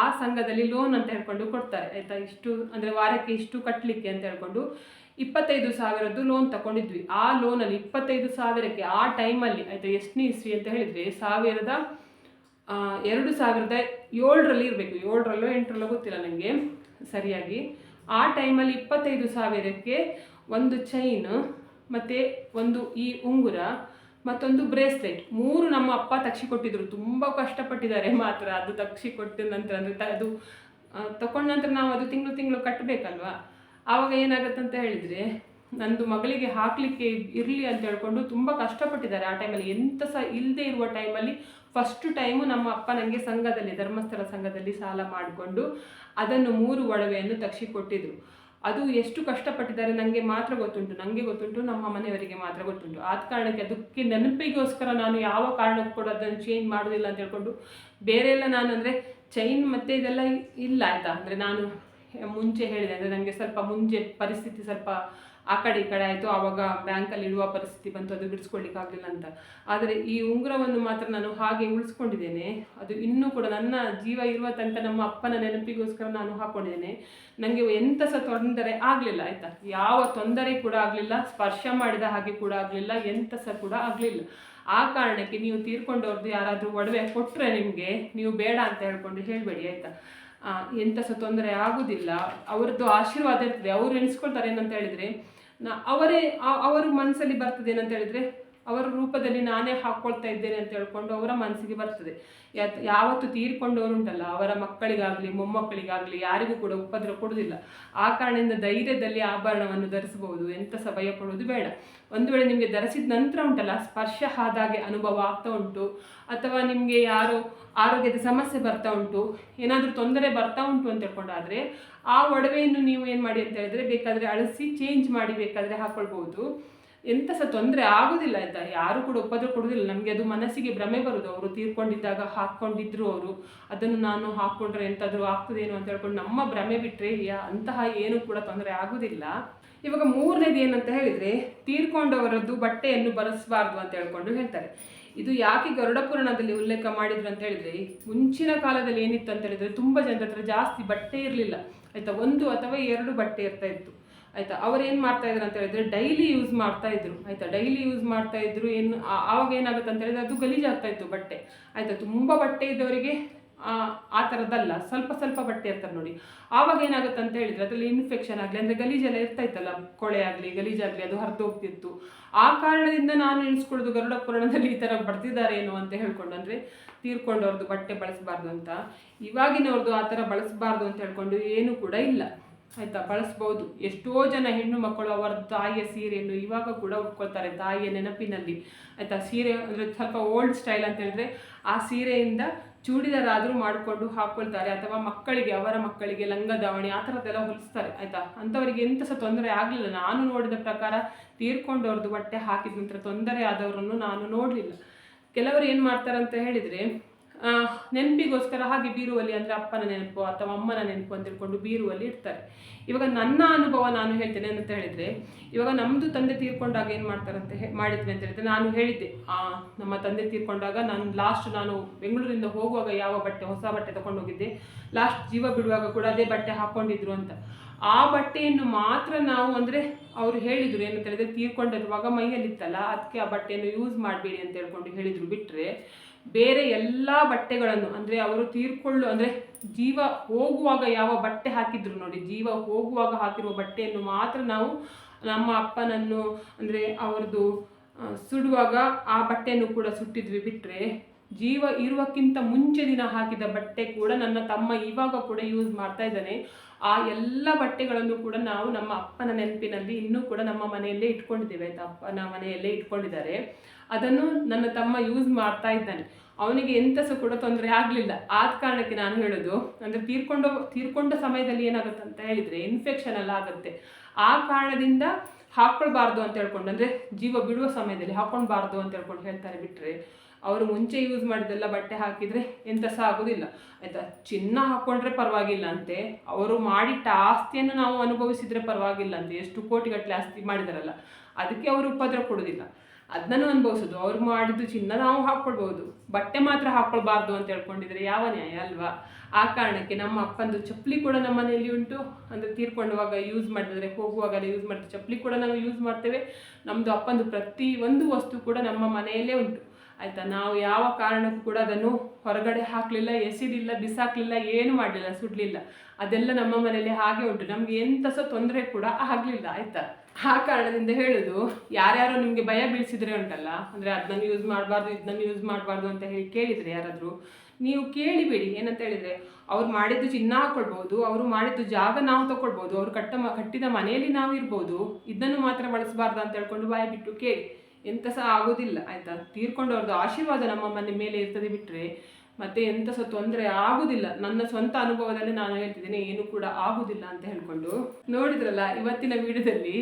[SPEAKER 1] ಆ ಸಂಘದಲ್ಲಿ ಲೋನ್ ಅಂತ ಹೇಳ್ಕೊಂಡು ಕೊಡ್ತಾರೆ, ಆಯಿತಾ? ಇಷ್ಟು, ಅಂದರೆ ವಾರಕ್ಕೆ ಇಷ್ಟು ಕಟ್ಟಲಿಕ್ಕೆ ಅಂತ ಹೇಳ್ಕೊಂಡು ಇಪ್ಪತ್ತೈದು ಸಾವಿರದ್ದು ಲೋನ್ ತಗೊಂಡಿದ್ವಿ. ಆ ಲೋನಲ್ಲಿ ಇಪ್ಪತ್ತೈದು ಸಾವಿರಕ್ಕೆ ಆ ಟೈಮಲ್ಲಿ ಆಯಿತಾ, ಎಷ್ಟನೇ ಇಸ್ವಿ ಅಂತ ಹೇಳಿದರೆ ಸಾವಿರದ ಎರಡು ಸಾವಿರದ ಏಳರಲ್ಲಿ ಇರಬೇಕು. ಏಳರಲ್ಲೋ ಎಂಟರಲ್ಲೋ ಗೊತ್ತಿಲ್ಲ ನನಗೆ ಸರಿಯಾಗಿ. ಆ ಟೈಮಲ್ಲಿ ಇಪ್ಪತ್ತೈದು ಸಾವಿರಕ್ಕೆ ಒಂದು ಚೈನ್ ಮತ್ತು ಒಂದು ಈ ಉಂಗುರ ಮತ್ತೊಂದು ಬ್ರೇಸ್ಲೆಟ್. ಮೂರು ನಮ್ಮ ಅಪ್ಪ ತಕ್ಷಿಕೊಟ್ಟಿದ್ರು ತುಂಬ ಕಷ್ಟಪಟ್ಟಿದ್ದಾರೆ ಮಾತ್ರ ಅದು ತಕ್ಷಿಕೊಟ್ಟ ನಂತರ. ಅಂದರೆ ಅದು ತಕೊಂಡ ನಂತರ ನಾವು ಅದು ತಿಂಗಳು ತಿಂಗಳು ಕಟ್ಟಬೇಕಲ್ವಾ? ಆವಾಗ ಏನಾಗುತ್ತೆ ಅಂತ ಹೇಳಿದರೆ, ನಂದು ಮಗಳಿಗೆ ಹಾಕಲಿಕ್ಕೆ ಇರಲಿ ಅಂತ ಹೇಳ್ಕೊಂಡು ತುಂಬ ಕಷ್ಟಪಟ್ಟಿದ್ದಾರೆ ಆ ಟೈಮಲ್ಲಿ ಎಂತ ಸಹ ಇಲ್ಲದೆ ಇರುವ ಟೈಮಲ್ಲಿ ಫಸ್ಟ್ ಟೈಮು ನಮ್ಮ ಅಪ್ಪ ನನಗೆ ಸಂಘದಲ್ಲಿ, ಧರ್ಮಸ್ಥಳ ಸಂಘದಲ್ಲಿ ಸಾಲ ಮಾಡಿಕೊಂಡು ಅದನ್ನು ಮೂರು ಒಡವೆಯನ್ನು ತಕ್ಷಿ ಕೊಟ್ಟಿದ್ರು. ಅದು ಎಷ್ಟು ಕಷ್ಟಪಟ್ಟಿದ್ದಾರೆ ನನಗೆ ಮಾತ್ರ ಗೊತ್ತುಂಟು ನನಗೆ ಗೊತ್ತುಂಟು, ನಮ್ಮ ಮನೆಯವರಿಗೆ ಮಾತ್ರ ಗೊತ್ತುಂಟು. ಆದ ಕಾರಣಕ್ಕೆ ಅದಕ್ಕೆ ನೆನಪಿಗೋಸ್ಕರ ನಾನು ಯಾವ ಕಾರಣಕ್ಕೂ ಕೂಡ ಅದನ್ನು ಚೇಂಜ್ ಮಾಡೋದಿಲ್ಲ ಅಂತ ಹೇಳ್ಕೊಂಡು ಬೇರೆ ಎಲ್ಲ ನಾನು ಅಂದರೆ ಚೈನ್ ಮತ್ತು ಇದೆಲ್ಲ ಇಲ್ಲ ಆಯಿತಾ? ಅಂದರೆ ನಾನು ಮುಂಚೆ ಹೇಳಿದೆ ಅಂದರೆ ನನಗೆ ಸ್ವಲ್ಪ ಮುಂಚೆ ಪರಿಸ್ಥಿತಿ ಸ್ವಲ್ಪ ಆ ಕಡೆ ಈ ಕಡೆ ಆಯಿತು, ಆವಾಗ ಬ್ಯಾಂಕಲ್ಲಿ ಇಡುವ ಪರಿಸ್ಥಿತಿ ಬಂತು, ಅದು ಬಿಡಿಸ್ಕೊಳ್ಳಿಕ್ಕೆ ಆಗಲಿಲ್ಲ ಅಂತ. ಆದರೆ ಈ ಉಂಗುರವನ್ನು ಮಾತ್ರ ನಾನು ಹಾಗೆ ಉಳಿಸ್ಕೊಂಡಿದ್ದೇನೆ. ಅದು ಇನ್ನೂ ಕೂಡ ನನ್ನ ಜೀವ ಇರುವ ತನಕ ನಮ್ಮ ಅಪ್ಪನ ನೆನಪಿಗೋಸ್ಕರ ನಾನು ಹಾಕೊಂಡಿದ್ದೇನೆ. ನನಗೆ ಎಂಥ ಸಹ ತೊಂದರೆ ಆಗಲಿಲ್ಲ, ಆಯಿತಾ? ಯಾವ ತೊಂದರೆ ಕೂಡ ಆಗಲಿಲ್ಲ, ಸ್ಪರ್ಶ ಮಾಡಿದ ಹಾಗೆ ಕೂಡ ಆಗಲಿಲ್ಲ ಎಂಥ ಸಹ ಕೂಡ ಆಗಲಿಲ್ಲ. ಆ ಕಾರಣಕ್ಕೆ ನೀವು ತೀರ್ಕೊಂಡವ್ರದ್ದು ಯಾರಾದರೂ ಒಡವೆ ಕೊಟ್ಟರೆ ನಿಮಗೆ, ನೀವು ಬೇಡ ಅಂತ ಹೇಳ್ಕೊಂಡು ಹೇಳಬೇಡಿ, ಆಯಿತಾ? ಎಂಥ ಸಹ ತೊಂದರೆ ಆಗೋದಿಲ್ಲ. ಅವರದ್ದು ಆಶೀರ್ವಾದ ಇರ್ತದೆ. ಅವ್ರು ಎಣಿಸ್ಕೊಳ್ತಾರೆ ಏನಂತ ಹೇಳಿದರೆ ಅವರೇ ಅವರು ಅವರ ಮನಸ್ಸಲ್ಲಿ ಬರ್ತದೆ ಏನಂತ ಹೇಳಿದರೆ ಅವರ ರೂಪದಲ್ಲಿ ನಾನೇ ಹಾಕ್ಕೊಳ್ತಾ ಇದ್ದೇನೆ ಅಂತ ಹೇಳ್ಕೊಂಡು ಅವರ ಮನಸ್ಸಿಗೆ ಬರ್ತದೆ. ಯಾವತ್ತು ತೀರ್ಕೊಂಡವರು ಉಂಟಲ್ಲ ಅವರ ಮಕ್ಕಳಿಗಾಗಲಿ, ಮೊಮ್ಮಕ್ಕಳಿಗಾಗಲಿ ಯಾರಿಗೂ ಕೂಡ ಉಪದ್ರ ಕೊಡುವುದಿಲ್ಲ. ಆ ಕಾರಣದಿಂದ ಧೈರ್ಯದಲ್ಲಿ ಆಭರಣವನ್ನು ಧರಿಸಬಹುದು. ಎಂತ ಸಹ ಭಯ ಪಡುವುದು ಬೇಡ. ಒಂದು ವೇಳೆ ನಿಮಗೆ ಧರಿಸಿದ ನಂತರ ಉಂಟಲ್ಲ, ಸ್ಪರ್ಶ ಆದಾಗೆ ಅನುಭವ ಆಗ್ತಾ ಉಂಟು. ಅಥವಾ ನಿಮಗೆ ಯಾರು ಆರೋಗ್ಯದ ಸಮಸ್ಯೆ ಬರ್ತಾ ಉಂಟು, ಏನಾದರೂ ತೊಂದರೆ ಬರ್ತಾ ಉಂಟು ಅಂತ ಹೇಳ್ಕೊಂಡಾದ್ರೆ, ಆ ಒಡವೆಯನ್ನು ನೀವು ಏನು ಮಾಡಿ ಅಂತ ಹೇಳಿದ್ರೆ ಬೇಕಾದರೆ ಅಳಿಸಿ ಚೇಂಜ್ ಮಾಡಿ ಬೇಕಾದರೆ ಹಾಕೊಳ್ಬಹುದು. ಎಂಥ ಸಹ ತೊಂದರೆ ಆಗೋದಿಲ್ಲ ಆಯ್ತಾ ಯಾರು ಕೂಡ ಉಪದ್ರ ಕೊಡೋದಿಲ್ಲ. ನಮಗೆ ಅದು ಮನಸ್ಸಿಗೆ ಭ್ರಮೆ ಬರೋದು. ಅವರು ತೀರ್ಕೊಂಡಿದ್ದಾಗ ಹಾಕ್ಕೊಂಡಿದ್ರು ಅವರು. ಅದನ್ನು ನಾನು ಹಾಕ್ಕೊಂಡ್ರೆ ಎಂಥಾದರೂ ಆಗ್ತದೇನೋ ಅಂತ ಹೇಳ್ಕೊಂಡು ನಮ್ಮ ಭ್ರಮೆ ಬಿಟ್ಟರೆ ಅಂತಹ ಏನು ಕೂಡ ತೊಂದರೆ ಆಗೋದಿಲ್ಲ. ಇವಾಗ ಮೂರನೇದು ಏನಂತ ಹೇಳಿದರೆ, ತೀರ್ಕೊಂಡವರದ್ದು ಬಟ್ಟೆಯನ್ನು ಬರೆಸಬಾರ್ದು ಅಂತ ಹೇಳ್ಕೊಂಡು ಹೇಳ್ತಾರೆ. ಇದು ಯಾಕೆ ಗರುಡ ಪುರಾಣದಲ್ಲಿ ಉಲ್ಲೇಖ ಮಾಡಿದ್ರು ಅಂತ ಹೇಳಿದ್ರೆ, ಮುಂಚಿನ ಕಾಲದಲ್ಲಿ ಏನಿತ್ತು ಅಂತ ಹೇಳಿದ್ರೆ, ತುಂಬ ಜನರ ಜಾಸ್ತಿ ಬಟ್ಟೆ ಇರಲಿಲ್ಲ. ಆಯ್ತಾ? ಒಂದು ಅಥವಾ ಎರಡು ಬಟ್ಟೆ ಇರ್ತಾ ಇತ್ತು. ಆಯ್ತಾ? ಅವ್ರು ಏನು ಮಾಡ್ತಾ ಇದ್ರು ಅಂತ ಹೇಳಿದ್ರೆ ಡೈಲಿ ಯೂಸ್ ಮಾಡ್ತಾ ಇದ್ರು. ಆಯ್ತಾ? ಡೈಲಿ ಯೂಸ್ ಮಾಡ್ತಾ ಇದ್ರು, ಏನು ಆವಾಗ ಏನಾಗುತ್ತೆ ಅಂತ ಹೇಳಿದ್ರೆ ಅದು ಗಲೀಜಾಗ್ತಾ ಇತ್ತು ಬಟ್ಟೆ. ಆಯ್ತಾ? ತುಂಬ ಬಟ್ಟೆ ಇದ್ದವರಿಗೆ, ಆ ಥರದ್ದಲ್ಲ ಸ್ವಲ್ಪ ಸ್ವಲ್ಪ ಬಟ್ಟೆ ಇರ್ತಾರೆ ನೋಡಿ. ಆವಾಗ ಏನಾಗುತ್ತೆ ಅಂತ ಹೇಳಿದ್ರೆ ಅದರಲ್ಲಿ ಇನ್ಫೆಕ್ಷನ್ ಆಗಲಿ, ಅಂದರೆ ಗಲೀಜೆಲ್ಲ ಇರ್ತಾ ಇತ್ತಲ್ಲ? ಕೊಳೆ ಆಗಲಿ ಗಲೀಜಾಗಲಿ ಅದು ಹರಿದು ಹೋಗ್ತಿತ್ತು. ಆ ಕಾರಣದಿಂದ ನಾನು ಎಣಿಸ್ಕೊಳ್ಳೋದು ಗರುಡ ಪುರಾಣದಲ್ಲಿ ಈ ಥರ ಏನು ಅಂತ ಹೇಳ್ಕೊಂಡು, ಅಂದರೆ ತೀರ್ಕೊಂಡವ್ರದ್ದು ಬಟ್ಟೆ ಬಳಸಬಾರ್ದು ಅಂತ. ಇವಾಗಿನವ್ರದ್ದು ಆ ಥರ ಬಳಸಬಾರ್ದು ಅಂತ ಹೇಳ್ಕೊಂಡು ಏನೂ ಕೂಡ ಇಲ್ಲ. ಆಯ್ತಾ, ಬಳಸ್ಬೋದು. ಎಷ್ಟೋ ಜನ ಹೆಣ್ಣು ಮಕ್ಕಳು ಅವರ ತಾಯಿಯ ಸೀರೆಯನ್ನು ಇವಾಗ ಕೂಡ ಉಟ್ಕೊಳ್ತಾರೆ ತಾಯಿಯ ನೆನಪಿನಲ್ಲಿ. ಆಯ್ತಾ, ಸೀರೆ ಅಂದರೆ ಸ್ವಲ್ಪ ಓಲ್ಡ್ ಸ್ಟೈಲ್ ಅಂತ ಹೇಳಿದ್ರೆ ಆ ಸೀರೆಯಿಂದ ಚೂಡಿದಾರಾದರೂ ಮಾಡಿಕೊಂಡು ಹಾಕ್ಕೊಳ್ತಾರೆ ಅಥವಾ ಮಕ್ಕಳಿಗೆ, ಅವರ ಮಕ್ಕಳಿಗೆ ಲಂಗ ದಾವಣಿ ಆ ಥರದ್ದೆಲ್ಲ ಹೊಲಿಸ್ತಾರೆ, ಆಯಿತಾ. ಅಂತವರಿಗೆ ಎಂತ ಸಹ ತೊಂದರೆ ಆಗಲಿಲ್ಲ. ನಾನು ನೋಡಿದ ಪ್ರಕಾರ ತೀರ್ಕೊಂಡವ್ರದ್ದು ಬಟ್ಟೆ ಹಾಕಿದ ನಂತರ ತೊಂದರೆ ಆದವರನ್ನು ನಾನು ನೋಡಲಿಲ್ಲ. ಕೆಲವರು ಏನು ಮಾಡ್ತಾರೆ ಅಂತ ಹೇಳಿದರೆ ನೆನಪಿಗೋಸ್ಕರ ಹಾಗೆ ಬೀರುವಲ್ಲಿ ಅಂದರೆ ಅಪ್ಪನ ನೆನಪು ಅಥವಾ ಅಮ್ಮನ ನೆನಪು ಅಂತ ತಿಳ್ಕೊಂಡು ಬೀರುವಲ್ಲಿ ಇಡ್ತಾರೆ ಇವಾಗ ನನ್ನ ಅನುಭವ ನಾನು ಹೇಳ್ತೇನೆ ಅಂತ ಹೇಳಿದರೆ ಇವಾಗ ನಮ್ಮದು ತಂದೆ ತೀರ್ಕೊಂಡಾಗ ಏನು ಮಾಡ್ತಾರೆ ಅಂತ ಹೇ ಮಾಡಿದ್ವಿ ಅಂತ ಹೇಳಿದ್ರೆ ನಾನು ಹೇಳಿದ್ದೆ ಆ, ನಮ್ಮ ತಂದೆ ತೀರ್ಕೊಂಡಾಗ ನಾನು ಲಾಸ್ಟ್ ನಾನು ಬೆಂಗಳೂರಿಂದ ಹೋಗುವಾಗ ಯಾವ ಬಟ್ಟೆ ಹೊಸ ಬಟ್ಟೆ ತಗೊಂಡು ಹೋಗಿದ್ದೆ ಲಾಸ್ಟ್ ಜೀವ ಬಿಡುವಾಗ ಕೂಡ ಅದೇ ಬಟ್ಟೆ ಹಾಕ್ಕೊಂಡಿದ್ರು ಅಂತ. ಆ ಬಟ್ಟೆಯನ್ನು ಮಾತ್ರ ನಾವು ಅಂದರೆ ಅವರು ಹೇಳಿದರು ಏನಂತ ಹೇಳಿದ್ರೆ ತೀರ್ಕೊಂಡಿರುವಾಗ ಮೈಯಲ್ಲಿತ್ತಲ್ಲ ಅದಕ್ಕೆ ಆ ಬಟ್ಟೆಯನ್ನು ಯೂಸ್ ಮಾಡಬೇಡಿ ಅಂತ ಹೇಳ್ಕೊಂಡು ಹೇಳಿದರು ಬಿಟ್ಟರೆ ಬೇರೆ ಎಲ್ಲ ಬಟ್ಟೆಗಳನ್ನು, ಅಂದರೆ ಅವರು ತೀರ್ಕೊಳ್ಳು, ಅಂದರೆ ಜೀವ ಹೋಗುವಾಗ ಯಾವ ಬಟ್ಟೆ ಹಾಕಿದ್ರು ನೋಡಿ, ಜೀವ ಹೋಗುವಾಗ ಹಾಕಿರುವ ಬಟ್ಟೆಯನ್ನು ಮಾತ್ರ ನಾವು ನಮ್ಮ ಅಪ್ಪನನ್ನು, ಅಂದರೆ ಅವ್ರದ್ದು ಸುಡುವಾಗ ಆ ಬಟ್ಟೆಯನ್ನು ಕೂಡ ಸುಟ್ಟಿದ್ವಿ ಬಿಟ್ಟರೆ ಜೀವ ಇರುವಕ್ಕಿಂತ ಮುಂಚೆ ದಿನ ಹಾಕಿದ ಬಟ್ಟೆ ಕೂಡ ನನ್ನ ತಮ್ಮ ಇವಾಗ ಕೂಡ ಯೂಸ್ ಮಾಡ್ತಾ ಇದ್ದಾನೆ. ಆ ಎಲ್ಲ ಬಟ್ಟೆಗಳನ್ನು ಕೂಡ ನಾವು ನಮ್ಮ ಅಪ್ಪನ ನೆನಪಿನಲ್ಲಿ ಇನ್ನೂ ಕೂಡ ನಮ್ಮ ಮನೆಯಲ್ಲೇ ಇಟ್ಕೊಂಡಿದ್ದೇವೆ. ಆಯಿತಾ? ಅಪ್ಪನ ಮನೆಯಲ್ಲೇ ಇಟ್ಕೊಂಡಿದ್ದಾರೆ. ಅದನ್ನು ನನ್ನ ತಮ್ಮ ಯೂಸ್ ಮಾಡ್ತಾ ಇದ್ದಾನೆ. ಅವನಿಗೆ ಎಂತ ಸಹ ಕೂಡ ತೊಂದರೆ ಆಗಲಿಲ್ಲ. ಆದ ಕಾರಣಕ್ಕೆ ನಾನು ಹೇಳೋದು, ಅಂದರೆ ತೀರ್ಕೊಂಡು, ತೀರ್ಕೊಂಡ ಸಮಯದಲ್ಲಿ ಏನಾಗುತ್ತೆ ಅಂತ ಹೇಳಿದರೆ ಇನ್ಫೆಕ್ಷನ್ ಎಲ್ಲ ಆಗುತ್ತೆ. ಆ ಕಾರಣದಿಂದ ಹಾಕ್ಕೊಳ್ಬಾರ್ದು ಅಂತ ಹೇಳ್ಕೊಂಡು, ಅಂದರೆ ಜೀವ ಬಿಡುವ ಸಮಯದಲ್ಲಿ ಹಾಕ್ಕೊಳ್ಬಾರ್ದು ಅಂತ ಹೇಳ್ಕೊಂಡು ಹೇಳ್ತಾರೆ ಬಿಟ್ಟರೆ ಅವರು ಮುಂಚೆ ಯೂಸ್ ಮಾಡಿದೆಲ್ಲ ಬಟ್ಟೆ ಹಾಕಿದರೆ ಎಂಥ ಸಹ ಆಗೋದಿಲ್ಲ. ಆಯಿತಾ? ಚಿನ್ನ ಹಾಕ್ಕೊಂಡ್ರೆ ಪರವಾಗಿಲ್ಲ ಅಂತೆ. ಅವರು ಮಾಡಿಟ್ಟ ಆಸ್ತಿಯನ್ನು ನಾವು ಅನುಭವಿಸಿದರೆ ಪರವಾಗಿಲ್ಲ ಅಂತೆ. ಎಷ್ಟು ಕೋಟಿಗಟ್ಟಲೆ ಆಸ್ತಿ ಮಾಡಿದಾರಲ್ಲ. ಅದಕ್ಕೆ ಅವರು ಉಪದ್ರ ಕೊಡೋದಿಲ್ಲ. ಅದನ್ನು ಅನುಭವಿಸೋದು. ಅವ್ರು ಮಾಡಿದ್ದು ಚಿನ್ನ ನಾವು ಹಾಕ್ಕೊಳ್ಬೋದು ಬಟ್ಟೆ ಮಾತ್ರ ಹಾಕ್ಕೊಳ್ಬಾರ್ದು ಅಂತ ಹೇಳ್ಕೊಂಡಿದ್ರೆ ಯಾವ ನ್ಯಾಯ ಅಲ್ವಾ? ಆ ಕಾರಣಕ್ಕೆ ನಮ್ಮ ಅಪ್ಪಂದು ಚಪ್ಪಲಿ ಕೂಡ ನಮ್ಮ ಮನೆಯಲ್ಲಿ ಉಂಟು. ಅಂದರೆ ತೀರ್ಕೊಂಡುವಾಗ ಯೂಸ್ ಮಾಡಿದ್ರೆ ಹೋಗುವಾಗೆಲ್ಲ ಯೂಸ್ ಮಾಡ್ತೀವಿ ಚಪ್ಪಲಿ ಕೂಡ ನಾವು ಯೂಸ್ ಮಾಡ್ತೇವೆ. ನಮ್ಮದು ಅಪ್ಪಂದು ಪ್ರತಿ ಒಂದು ವಸ್ತು ಕೂಡ ನಮ್ಮ ಮನೆಯಲ್ಲೇ ಉಂಟು. ಆಯಿತಾ? ನಾವು ಯಾವ ಕಾರಣಕ್ಕೂ ಕೂಡ ಅದನ್ನು ಹೊರಗಡೆ ಹಾಕಲಿಲ್ಲ ಎಸಿಲಿಲ್ಲ ಬಿಸಾಕಲಿಲ್ಲ, ಏನು ಮಾಡಲಿಲ್ಲ, ಸುಡಲಿಲ್ಲ. ಅದೆಲ್ಲ ನಮ್ಮ ಮನೆಯಲ್ಲಿ ಹಾಗೆ ಉಂಟು. ನಮಗೆ ಎಂಥ ಸಹ ತೊಂದರೆ ಕೂಡ ಆಗಲಿಲ್ಲ. ಆಯಿತಾ? ಆ ಕಾರಣದಿಂದ ಹೇಳೋದು, ಯಾರ್ಯಾರು ನಿಮಗೆ ಭಯ ಬೀಳಿಸಿದ್ರೆ ಉಂಟಲ್ಲ? ಅಂದರೆ ಅದನ್ನ ಯೂಸ್ ಮಾಡಬಾರ್ದು ಇದನ್ನ ಯೂಸ್ ಮಾಡಬಾರ್ದು ಅಂತ ಹೇಳಿ ಕೇಳಿದರೆ ಯಾರಾದರೂ, ನೀವು ಕೇಳಿಬೇಡಿ. ಏನಂತ ಹೇಳಿದರೆ, ಅವ್ರು ಮಾಡಿದ್ದು ಚಿನ್ನ ಹಾಕೊಳ್ಬೋದು, ಅವರು ಮಾಡಿದ್ದು ಜಾಗ ನಾವು ತಗೊಳ್ಬೋದು ಅವ್ರು ಕಟ್ಟ ಕಟ್ಟಿದ ಮನೆಯಲ್ಲಿ ನಾವು ಇರ್ಬೋದು ಇದನ್ನು ಮಾತ್ರ ಬಳಸಬಾರ್ದು ಅಂತ ಹೇಳ್ಕೊಂಡು ಬಾಯಿ ಬಿಟ್ಟು ಕೇಳಿ. ಎಂತ ಸಹ ಆಗೋದಿಲ್ಲ, ಆಯಿತಾ? ತೀರ್ಕೊಂಡವ್ರದ್ದು ಆಶೀರ್ವಾದ ನಮ್ಮ ಮನೆ ಮೇಲೆ ಇರ್ತದೆ ಬಿಟ್ಟರೆ ಮತ್ತೆ ಎಂತ ಸಹ ತೊಂದರೆ ಆಗುದಿಲ್ಲ. ನನ್ನ ಸ್ವಂತ ಅನುಭವದಲ್ಲಿ ನಾನು ಹೇಳ್ತಿದ್ದೇನೆ, ಏನು ಕೂಡ ಆಗುದಿಲ್ಲ ಅಂತ ಹೇಳ್ಕೊಂಡು. ನೋಡಿದ್ರಲ್ಲ, ಇವತ್ತಿನ ವಿಡಿಯೋದಲ್ಲಿ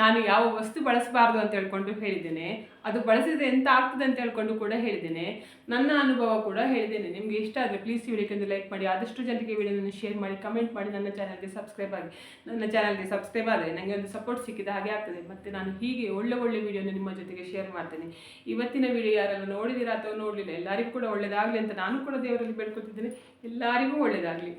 [SPEAKER 1] ನಾನು ಯಾವ ವಸ್ತು ಬಳಸಬಾರ್ದು ಅಂತ ಹೇಳ್ಕೊಂಡು ಹೇಳಿದ್ದೇನೆ, ಅದು ಬಳಸಿದ್ರೆ ಎಂತ ಆಗ್ತದೆ ಅಂತ ಹೇಳ್ಕೊಂಡು ಕೂಡ ಹೇಳಿದ್ದೇನೆ. ನನ್ನ ಅನುಭವ ಕೂಡ ಹೇಳಿದ್ದೇನೆ. ನಿಮಗೆ ಇಷ್ಟ ಆದರೆ ಪ್ಲೀಸ್ ವಿಡಿಯೋಕ್ಕೆ ಒಂದು ಲೈಕ್ ಮಾಡಿ, ಆದಷ್ಟು ಜನರಿಗೆ ವಿಡಿಯೋನ ಶೇರ್ ಮಾಡಿ ಕಮೆಂಟ್ ಮಾಡಿ ನನ್ನ ಚಾನಲ್ಗೆ ಸಬ್ಸ್ಕ್ರೈಬ್ ಆಗಿ. ನನ್ನ ಚಾನಲ್ಗೆ ಸಬ್ಸ್ಕ್ರೈಬ್ ಆದರೆ ನನಗೆ ಒಂದು ಸಪೋರ್ಟ್ ಸಿಕ್ಕಿದ ಹಾಗೆ ಆಗ್ತದೆ. ಮತ್ತು ನಾನು ಹೀಗೆ ಒಳ್ಳೆ ಒಳ್ಳೆ ವಿಡಿಯೋನ ನಿಮ್ಮ ಜೊತೆಗೆ ಶೇರ್ ಮಾಡ್ತೇನೆ. ಇವತ್ತಿನ ವಿಡಿಯೋ ಯಾರೆಲ್ಲ ನೋಡಿದಿರ ಅಥವಾ ನೋಡಲಿಲ್ಲ, ಎಲ್ಲರಿಗೂ ಕೂಡ ಒಳ್ಳೆಯದಾಗಲಿ ಅಂತ ನಾನು ಕೂಡ ದೇವರಲ್ಲಿ ಬೇಡ್ಕೊತಿದ್ದೇನೆ. ಎಲ್ಲರಿಗೂ ಒಳ್ಳೆಯದಾಗಲಿ